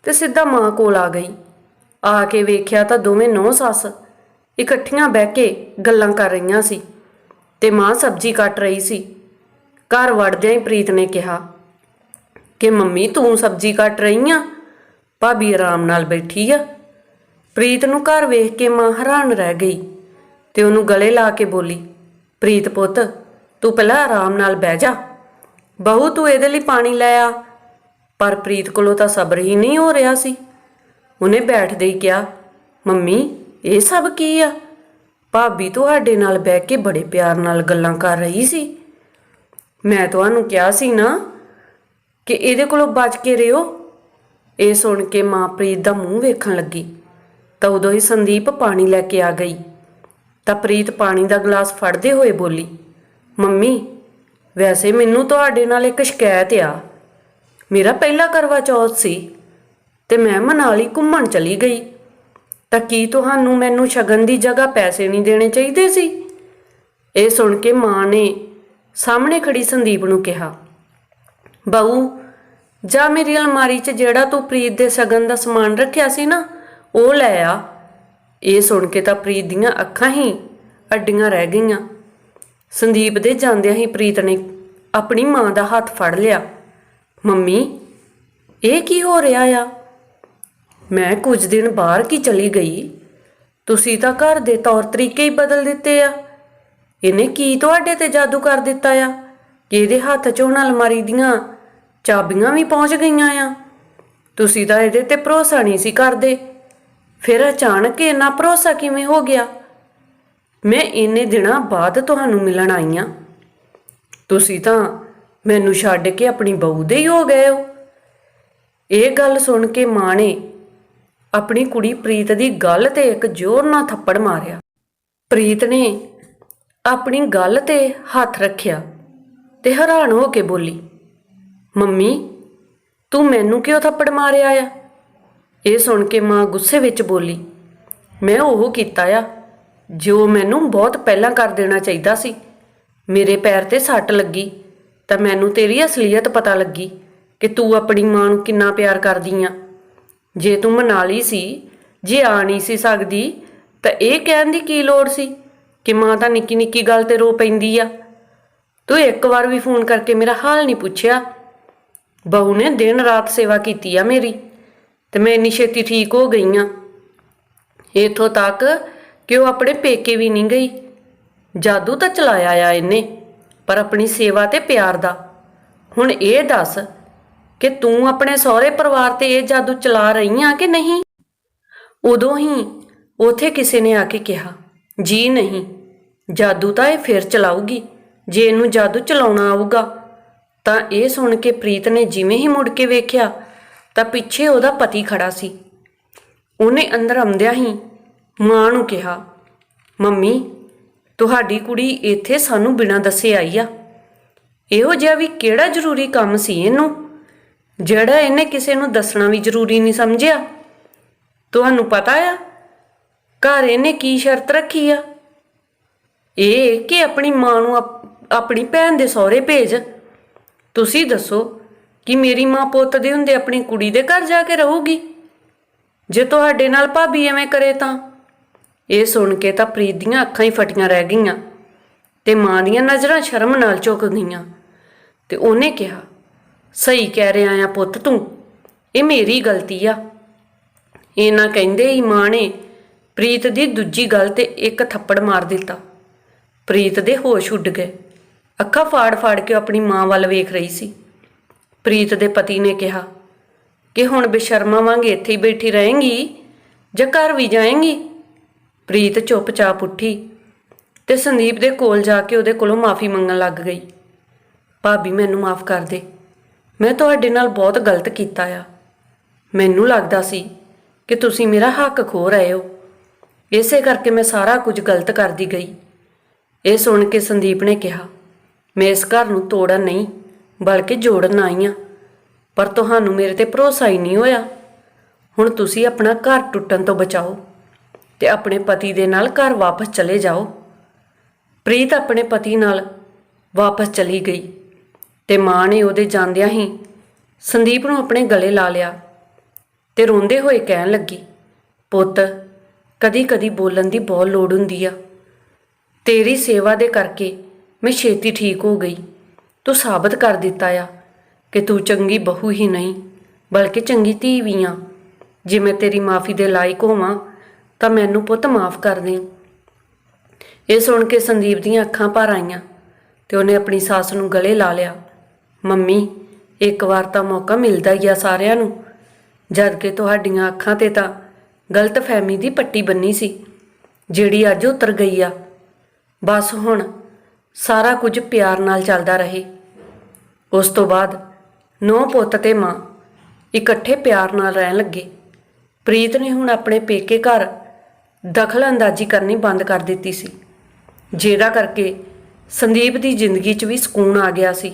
ਤੇ ਸਿੱਧਾ ਮਾਂ ਕੋਲ ਆ ਗਈ। ਆ ਕੇ ਵੇਖਿਆ ਤਾਂ ਦੋਵੇਂ ਨੌ ਸੱਸ ਇਕੱਠੀਆਂ ਬਹਿ ਕੇ ਗੱਲਾਂ ਕਰ ਰਹੀਆਂ ਸੀ ਤੇ ਮਾਂ ਸਬਜ਼ੀ ਕੱਟ ਰਹੀ ਸੀ। ਘਰ ਵੜਦਿਆਂ ਹੀ ਪ੍ਰੀਤ ਨੇ ਕਿਹਾ, ਕਿ ਮੰਮੀ ਤੂੰ ਸਬਜ਼ੀ ਕੱਟ ਰਹੀ ਆ? ਭਾਬੀ ਆਰਾਮ ਨਾਲ ਬੈਠੀ ਆ। ਪ੍ਰੀਤ ਨੂੰ ਘਰ ਵੇਖ ਕੇ ਮਾਂ ਹੈਰਾਨ ਰਹਿ ਗਈ ਤੇ ਉਹਨੂੰ ਗਲੇ ਲਾ ਕੇ ਬੋਲੀ, ਪ੍ਰੀਤ ਪੁੱਤ, ਤੂੰ ਪਹਿਲਾਂ ਆਰਾਮ ਨਾਲ ਬਹਿ ਜਾ। ਬਹੂ ਤੂੰ ਇਹਦੇ ਲਈ ਪਾਣੀ ਲੈ ਆ। ਪਰ ਪ੍ਰੀਤ ਕੋਲੋਂ ਤਾਂ ਸਬਰ ਹੀ ਨਹੀਂ ਹੋ ਰਿਹਾ ਸੀ। ਉਹਨੇ ਬੈਠਦੇ ਹੀ ਕਿਹਾ, ਮੰਮੀ, ਇਹ ਸਭ ਕੀ ਆ? ਭਾਬੀ ਤੁਹਾਡੇ ਨਾਲ ਬਹਿ ਕੇ ਬੜੇ ਪਿਆਰ ਨਾਲ ਗੱਲਾਂ ਕਰ ਰਹੀ ਸੀ। ਮੈਂ ਤੁਹਾਨੂੰ ਕਿਹਾ ਸੀ ਨਾ ਕਿ ਇਹਦੇ ਕੋਲੋਂ ਬਚ ਕੇ ਰਿਓ। ਇਹ ਸੁਣ ਕੇ ਮਾਂ ਪ੍ਰੀਤ ਦਾ ਮੂੰਹ ਵੇਖਣ ਲੱਗੀ। ਤਾਂ ਉਦੋਂ ਹੀ ਸੰਦੀਪ ਪਾਣੀ ਲੈ ਕੇ ਆ ਗਈ। ਤਾਂ ਪ੍ਰੀਤ ਪਾਣੀ ਦਾ ਗਲਾਸ ਫੜਦੇ ਹੋਏ ਬੋਲੀ, ਮੰਮੀ, ਵੈਸੇ ਮੈਨੂੰ ਤੁਹਾਡੇ ਨਾਲ ਇੱਕ ਸ਼ਿਕਾਇਤ ਆ। ਮੇਰਾ ਪਹਿਲਾ ਕਰਵਾ ਚੌਥ ਸੀ। ਤੇ ਮੈਂ ਮਨਾਲੀ ਘੁੰਮਣ ਚਲੀ ਗਈ। ਤਾਂ ਕੀ ਤੁਹਾਨੂੰ ਮੈਨੂੰ ਸ਼ਗਨ ਦੀ ਜਗ੍ਹਾ ਪੈਸੇ ਨਹੀਂ ਦੇਣੇ ਚਾਹੀਦੇ ਸੀ? ਇਹ ਸੁਣ ਕੇ ਮਾਂ ਨੇ ਸਾਹਮਣੇ ਖੜੀ ਸੰਦੀਪ ਨੂੰ ਕਿਹਾ ਬਹੂ ਜਾ ਮੇਰੀ ਅਲਮਾਰੀ 'ਚ ਜਿਹੜਾ ਤੂੰ ਪ੍ਰੀਤ ਦੇ ਸ਼ਗਨ ਦਾ ਸਮਾਨ ਰੱਖਿਆ ਸੀ ਨਾ, ਉਹ ਲੈ ਆ। ਇਹ ਸੁਣ ਕੇ ਤਾਂ ਪ੍ਰੀਤ ਦੀਆਂ ਅੱਖਾਂ ਹੀ ਅੱਡੀਆਂ ਰਹਿ ਗਈਆਂ। ਸੰਦੀਪ ਦੇ ਜਾਂਦਿਆਂ ਹੀ ਪ੍ਰੀਤ ਨੇ ਆਪਣੀ ਮਾਂ ਦਾ ਹੱਥ ਫੜ ਲਿਆ, ਮੰਮੀ, ਇਹ ਕੀ ਹੋ ਰਿਹਾ ਆ? ਮੈਂ ਕੁਝ ਦਿਨ ਬਾਹਰ ਕੀ ਚਲੀ ਗਈ? ਤੁਸੀਂ ਤਾਂ ਘਰ ਦੇ ਤੌਰ ਤਰੀਕੇ ਹੀ ਬਦਲ ਦਿੱਤੇ ਆ। ਇਹਨੇ ਕੀ ਤੁਹਾਡੇ ਤੇ ਜਾਦੂ ਕਰ ਦਿੱਤਾ ਆ? ਕਿ ਇਹਦੇ ਹੱਥ 'ਚ ਹੁਣ ਅਲਮਾਰੀ ਦੀਆਂ ਚਾਬੀਆਂ ਵੀ ਪਹੁੰਚ ਗਈਆਂ ਆ। ਤੁਸੀਂ ਤਾਂ ਇਹਦੇ ਤੇ ਭਰੋਸਾ ਨਹੀਂ ਸੀ ਕਰਦੇ। ਫਿਰ ਅਚਾਨਕ ਇੰਨਾ ਭਰੋਸਾ ਕਿਵੇਂ ਹੋ ਗਿਆ? ਮੈਂ ਇੰਨੇ ਦਿਨਾਂ ਬਾਅਦ ਤੁਹਾਨੂੰ ਮਿਲਣ ਆਈ ਆ। ਤੁਸੀਂ ਤਾਂ ਮੈਨੂੰ ਛੱਡ ਕੇ ਆਪਣੀ ਬਹੂ ਦੇ ਹੀ ਹੋ ਗਏ ਹੋ। ਇਹ ਗੱਲ ਸੁਣ ਕੇ ਮਾਂ ਨੇ ਆਪਣੀ ਕੁੜੀ ਪ੍ਰੀਤ ਦੀ ਗੱਲ ਤੇ ਇੱਕ ਜ਼ੋਰ ਨਾਲ ਥੱਪੜ ਮਾਰਿਆ। ਪ੍ਰੀਤ ਨੇ ਆਪਣੀ ਗੱਲ ਤੇ ਹੱਥ ਰੱਖਿਆ ਤੇ ਹੈਰਾਨ ਹੋ ਕੇ ਬੋਲੀ, ਮੰਮੀ, ਤੂੰ ਮੈਨੂੰ ਕਿਉਂ ਥੱਪੜ ਮਾਰਿਆ ਆ? ਇਹ ਸੁਣ ਕੇ ਮਾਂ ਗੁੱਸੇ ਵਿੱਚ ਬੋਲੀ, ਮੈਂ ਉਹ ਕੀਤਾ ਆ ਜੋ ਮੈਨੂੰ ਬਹੁਤ ਪਹਿਲਾਂ ਕਰ ਦੇਣਾ ਚਾਹੀਦਾ ਸੀ। ਮੇਰੇ ਪੈਰ ਤੇ ਸੱਟ ਲੱਗੀ ਤਾਂ ਮੈਨੂੰ ਤੇਰੀ ਅਸਲੀਅਤ ਪਤਾ ਲੱਗੀ ਕਿ ਤੂੰ ਆਪਣੀ ਮਾਂ ਨੂੰ ਕਿੰਨਾ ਪਿਆਰ ਕਰਦੀ ਆ। ਜੇ ਤੂੰ ਮਨਾਲੀ ਸੀ, ਜੇ ਆ ਨਹੀਂ ਸੀ ਸਕਦੀ, ਤਾਂ ਇਹ ਕਹਿਣ ਦੀ ਕੀ ਲੋੜ ਸੀ ਕਿ ਮਾਂ ਤਾਂ ਨਿੱਕੀ ਨਿੱਕੀ ਗੱਲ ਤੇ ਰੋ ਪੈਂਦੀ ਆ? ਤੂੰ ਇੱਕ ਵਾਰ ਵੀ ਫੋਨ ਕਰਕੇ ਮੇਰਾ ਹਾਲ ਨਹੀਂ ਪੁੱਛਿਆ? ਬਹੂ ਨੇ ਦਿਨ ਰਾਤ ਸੇਵਾ ਕੀਤੀ ਆ ਮੇਰੀ, ਤੇ ਮੈਂ ਇੰਨੀ ਛੇਤੀ ਠੀਕ ਹੋ ਗਈ ਆ। ਇਥੋਂ ਤੱਕ ਕਿ ਉਹ ਆਪਣੇ ਪੇਕੇ ਵੀ ਨਹੀਂ ਗਈ। ਜਾਦੂ ਤਾਂ ਚਲਾਇਆ ਆ ਇਹਨੇ, ਪਰ ਆਪਣੀ ਸੇਵਾ ਤੇ ਪਿਆਰ ਦਾ। ਹੁਣ ਇਹ ਦੱਸ ਕਿ ਤੂੰ ਆਪਣੇ ਸਹੁਰੇ ਪਰਿਵਾਰ ਤੇ ਇਹ ਜਾਦੂ ਚਲਾ ਰਹੀ ਆ ਕਿ ਨਹੀਂ? ਉਦੋਂ ਹੀ ਉਥੇ ਕਿਸੇ ਨੇ ਆ ਕੇ ਕਿਹਾ, ਜੀ ਨਹੀਂ, ਜਾਦੂ ਤਾਂ ਇਹ ਫਿਰ ਚਲਾਊਗੀ, ਜੇ ਇਹਨੂੰ ਜਾਦੂ ਚਲਾਉਣਾ ਆਊਗਾ। ਤਾਂ ਇਹ ਸੁਣ ਕੇ ਪ੍ਰੀਤ ਨੇ ਜਿਵੇਂ ਹੀ ਮੁੜ ਕੇ ਵੇਖਿਆ, ਤਾਂ ਪਿੱਛੇ ਉਹਦਾ ਪਤੀ ਖੜਾ ਸੀ। ਉਹਨੇ ਅੰਦਰ ਆਉਂਦਿਆਂ ਹੀ ਮਾਂ ਨੂੰ ਕਿਹਾ, ਮੰਮੀ, ਤੁਹਾਡੀ ਕੁੜੀ ਇੱਥੇ ਸਾਨੂੰ ਬਿਨਾਂ ਦੱਸੇ ਆਈ ਆ। ਇਹੋ ਜਿਹਾ ਵੀ ਕਿਹੜਾ ਜ਼ਰੂਰੀ ਕੰਮ ਸੀ ਇਹਨੂੰ? ਜਿਹੜਾ ਇਹਨੇ ਕਿਸੇ ਨੂੰ ਦੱਸਣਾ ਵੀ ਜ਼ਰੂਰੀ ਨਹੀਂ ਸਮਝਿਆ। ਤੁਹਾਨੂੰ ਪਤਾ ਆ, ਘਰ ਇਹਨੇ ਕੀ ਸ਼ਰਤ ਰੱਖੀ ਆ? ਇਹ ਕਿ ਆਪਣੀ ਮਾਂ ਨੂੰ ਆਪਣੀ ਭੈਣ ਦੇ ਸਹੁਰੇ ਭੇਜ। ਤੁਸੀਂ ਦੱਸੋ ਕਿ ਮੇਰੀ ਮਾਂ ਪੁੱਤ ਦੇ ਹੁੰਦੇ ਆਪਣੀ ਕੁੜੀ ਦੇ ਘਰ ਜਾ ਕੇ ਰਹੂਗੀ? ਜੇ ਤੁਹਾਡੇ ਨਾਲ ਭਾਬੀ ਐਵੇਂ ਕਰੇ ਤਾਂ? ਇਹ ਸੁਣ ਕੇ ਤਾਂ ਪ੍ਰੀਤ ਦੀਆਂ ਅੱਖਾਂ ਹੀ ਫਟੀਆਂ ਰਹਿ ਗਈਆਂ ਤੇ ਮਾਂ ਦੀਆਂ ਨਜ਼ਰਾਂ ਸ਼ਰਮ ਨਾਲ ਝੁਕ ਗਈਆਂ ਤੇ ਉਹਨੇ ਕਿਹਾ ਸਹੀ ਕਹਿ ਰਿਹਾ ਆ ਪੁੱਤ ਤੂੰ। ਇਹ ਮੇਰੀ ਗਲਤੀ ਆ। ਇਹਨਾਂ ਕਹਿੰਦੇ ਹੀ ਮਾਂ ਨੇ ਪ੍ਰੀਤ ਦੀ ਦੂਜੀ ਗੱਲ ਤੇ ਇੱਕ ਥੱਪੜ ਮਾਰ ਦਿੱਤਾ। ਪ੍ਰੀਤ ਦੇ ਹੋਸ਼ ਉੱਡ ਗਏ। ਅੱਖਾਂ ਫਾੜ-ਫਾੜ ਕੇ ਆਪਣੀ ਮਾਂ ਵੱਲ ਵੇਖ ਰਹੀ ਸੀ। ਪ੍ਰੀਤ ਦੇ ਪਤੀ ਨੇ ਕਿਹਾ, ਕਿ ਹੁਣ ਬੇਸ਼ਰਮਾ ਵਾਂਗ ਇੱਥੇ ਹੀ ਬੈਠੀ ਰਹੇਂਗੀ ਜਾਂ ਘਰ ਵੀ ਜਾਏਂਗੀ? ਪ੍ਰੀਤ ਚੁੱਪਚਾਪ ਉੱਠੀ ਤੇ ਸੰਦੀਪ ਦੇ ਕੋਲ ਜਾ ਕੇ ਉਹਦੇ ਕੋਲੋਂ ਮਾਫੀ ਮੰਗਣ ਲੱਗ ਗਈ। ਭਾਬੀ, ਮੈਨੂੰ ਮਾਫ ਕਰ ਦੇ। ਮੈਂ ਤੁਹਾਡੇ ਨਾਲ ਬਹੁਤ ਗਲਤ ਕੀਤਾ ਆ। ਮੈਨੂੰ ਲੱਗਦਾ ਸੀ ਕਿ ਤੁਸੀਂ ਮੇਰਾ ਹੱਕ ਖੋ ਰਹੇ ਹੋ। ਇਸੇ ਕਰਕੇ ਮੈਂ ਸਾਰਾ ਕੁਝ ਗਲਤ ਕਰਦੀ ਗਈ। ਇਹ ਸੁਣ ਕੇ ਸੰਦੀਪ ਨੇ ਕਿਹਾ, ਮੈਂ ਇਸ ਘਰ ਨੂੰ ਤੋੜਨ ਨਹੀਂ, ਬਲਕਿ ਜੋੜਨ ਆਈ ਹਾਂ ਪਰ ਤੁਹਾਨੂੰ ਮੇਰੇ ਤੇ ਭਰੋਸਾ ਹੀ ਨਹੀਂ ਹੋਇਆ। ਹੁਣ ਤੁਸੀਂ ਆਪਣਾ ਘਰ ਟੁੱਟਣ ਤੋਂ ਬਚਾਓ ਤੇ ਆਪਣੇ ਪਤੀ ਦੇ ਨਾਲ ਘਰ ਵਾਪਸ ਚਲੇ ਜਾਓ। ਪ੍ਰੀਤ ਆਪਣੇ ਪਤੀ ਨਾਲ ਵਾਪਸ ਚਲੀ ਗਈ। ਤੇ ਮਾਂ ਨੇ ਉਹਦੇ ਜਾਂਦਿਆਂ ਹੀ ਸੰਦੀਪ ਨੂੰ ਆਪਣੇ ਗਲੇ ਲਾ ਲਿਆ ਤੇ ਰੋਂਦੇ ਹੋਏ ਕਹਿਣ ਲੱਗੀ, ਪੁੱਤ, ਕਦੀ-ਕਦੀ ਬੋਲਣ ਦੀ ਬਹੁਤ ਲੋੜ ਹੁੰਦੀ ਆ। ਤੇਰੀ ਸੇਵਾ ਦੇ ਕਰਕੇ ਮੈਂ ਛੇਤੀ ਠੀਕ ਹੋ ਗਈ। ਤੂੰ ਸਾਬਤ ਕਰ ਦਿੱਤਾ ਆ ਕਿ ਤੂੰ ਚੰਗੀ ਬਹੂ ਹੀ ਨਹੀਂ, ਬਲਕਿ ਚੰਗੀ ਧੀ ਵੀ ਆ। ਜੇ ਮੈਂ ਤੇਰੀ ਮਾਫੀ ਦੇ ਲਾਇਕ ਹੋਵਾਂ, ਤਾਂ ਮੈਨੂੰ ਪੁੱਤ ਮਾਫ ਕਰ ਦੇ। ਇਹ ਸੁਣ ਕੇ ਸੰਦੀਪ ਦੀਆਂ ਅੱਖਾਂ ਭਰ ਆਈਆਂ ਤੇ ਉਹਨੇ ਆਪਣੀ ਸੱਸ ਨੂੰ ਗਲੇ ਲਾ ਲਿਆ। ਮੰਮੀ, ਇੱਕ ਵਾਰ ਤਾਂ ਮੌਕਾ ਮਿਲਦਾ ਹੀ ਆ ਸਾਰਿਆਂ ਨੂੰ। ਜਦ ਕਿ ਤੁਹਾਡੀਆਂ ਅੱਖਾਂ ਤੇ ਤਾਂ ਗਲਤ ਫਹਿਮੀ ਦੀ ਪੱਟੀ ਬੰਨੀ ਸੀ, ਜਿਹੜੀ ਅੱਜ ਉਤਰ ਗਈ ਆ। ਬਸ ਹੁਣ ਸਾਰਾ ਕੁਝ ਪਿਆਰ ਨਾਲ ਚੱਲਦਾ ਰਹੇ। ਉਸ ਤੋਂ ਬਾਅਦ ਨੌ ਪੁੱਤ ਤੇ ਮਾਂ ਇਕੱਠੇ ਪਿਆਰ ਨਾਲ ਰਹਿਣ ਲੱਗੇ। ਪ੍ਰੀਤ ਨੇ ਹੁਣ ਆਪਣੇ ਪੇਕੇ ਘਰ ਦਖਲ ਅੰਦਾਜ਼ੀ ਕਰਨੀ ਬੰਦ ਕਰ ਦਿੱਤੀ ਸੀ, ਜਿਹਦਾ ਕਰਕੇ ਸੰਦੀਪ ਦੀ ਜ਼ਿੰਦਗੀ 'ਚ ਵੀ ਸਕੂਨ ਆ ਗਿਆ ਸੀ।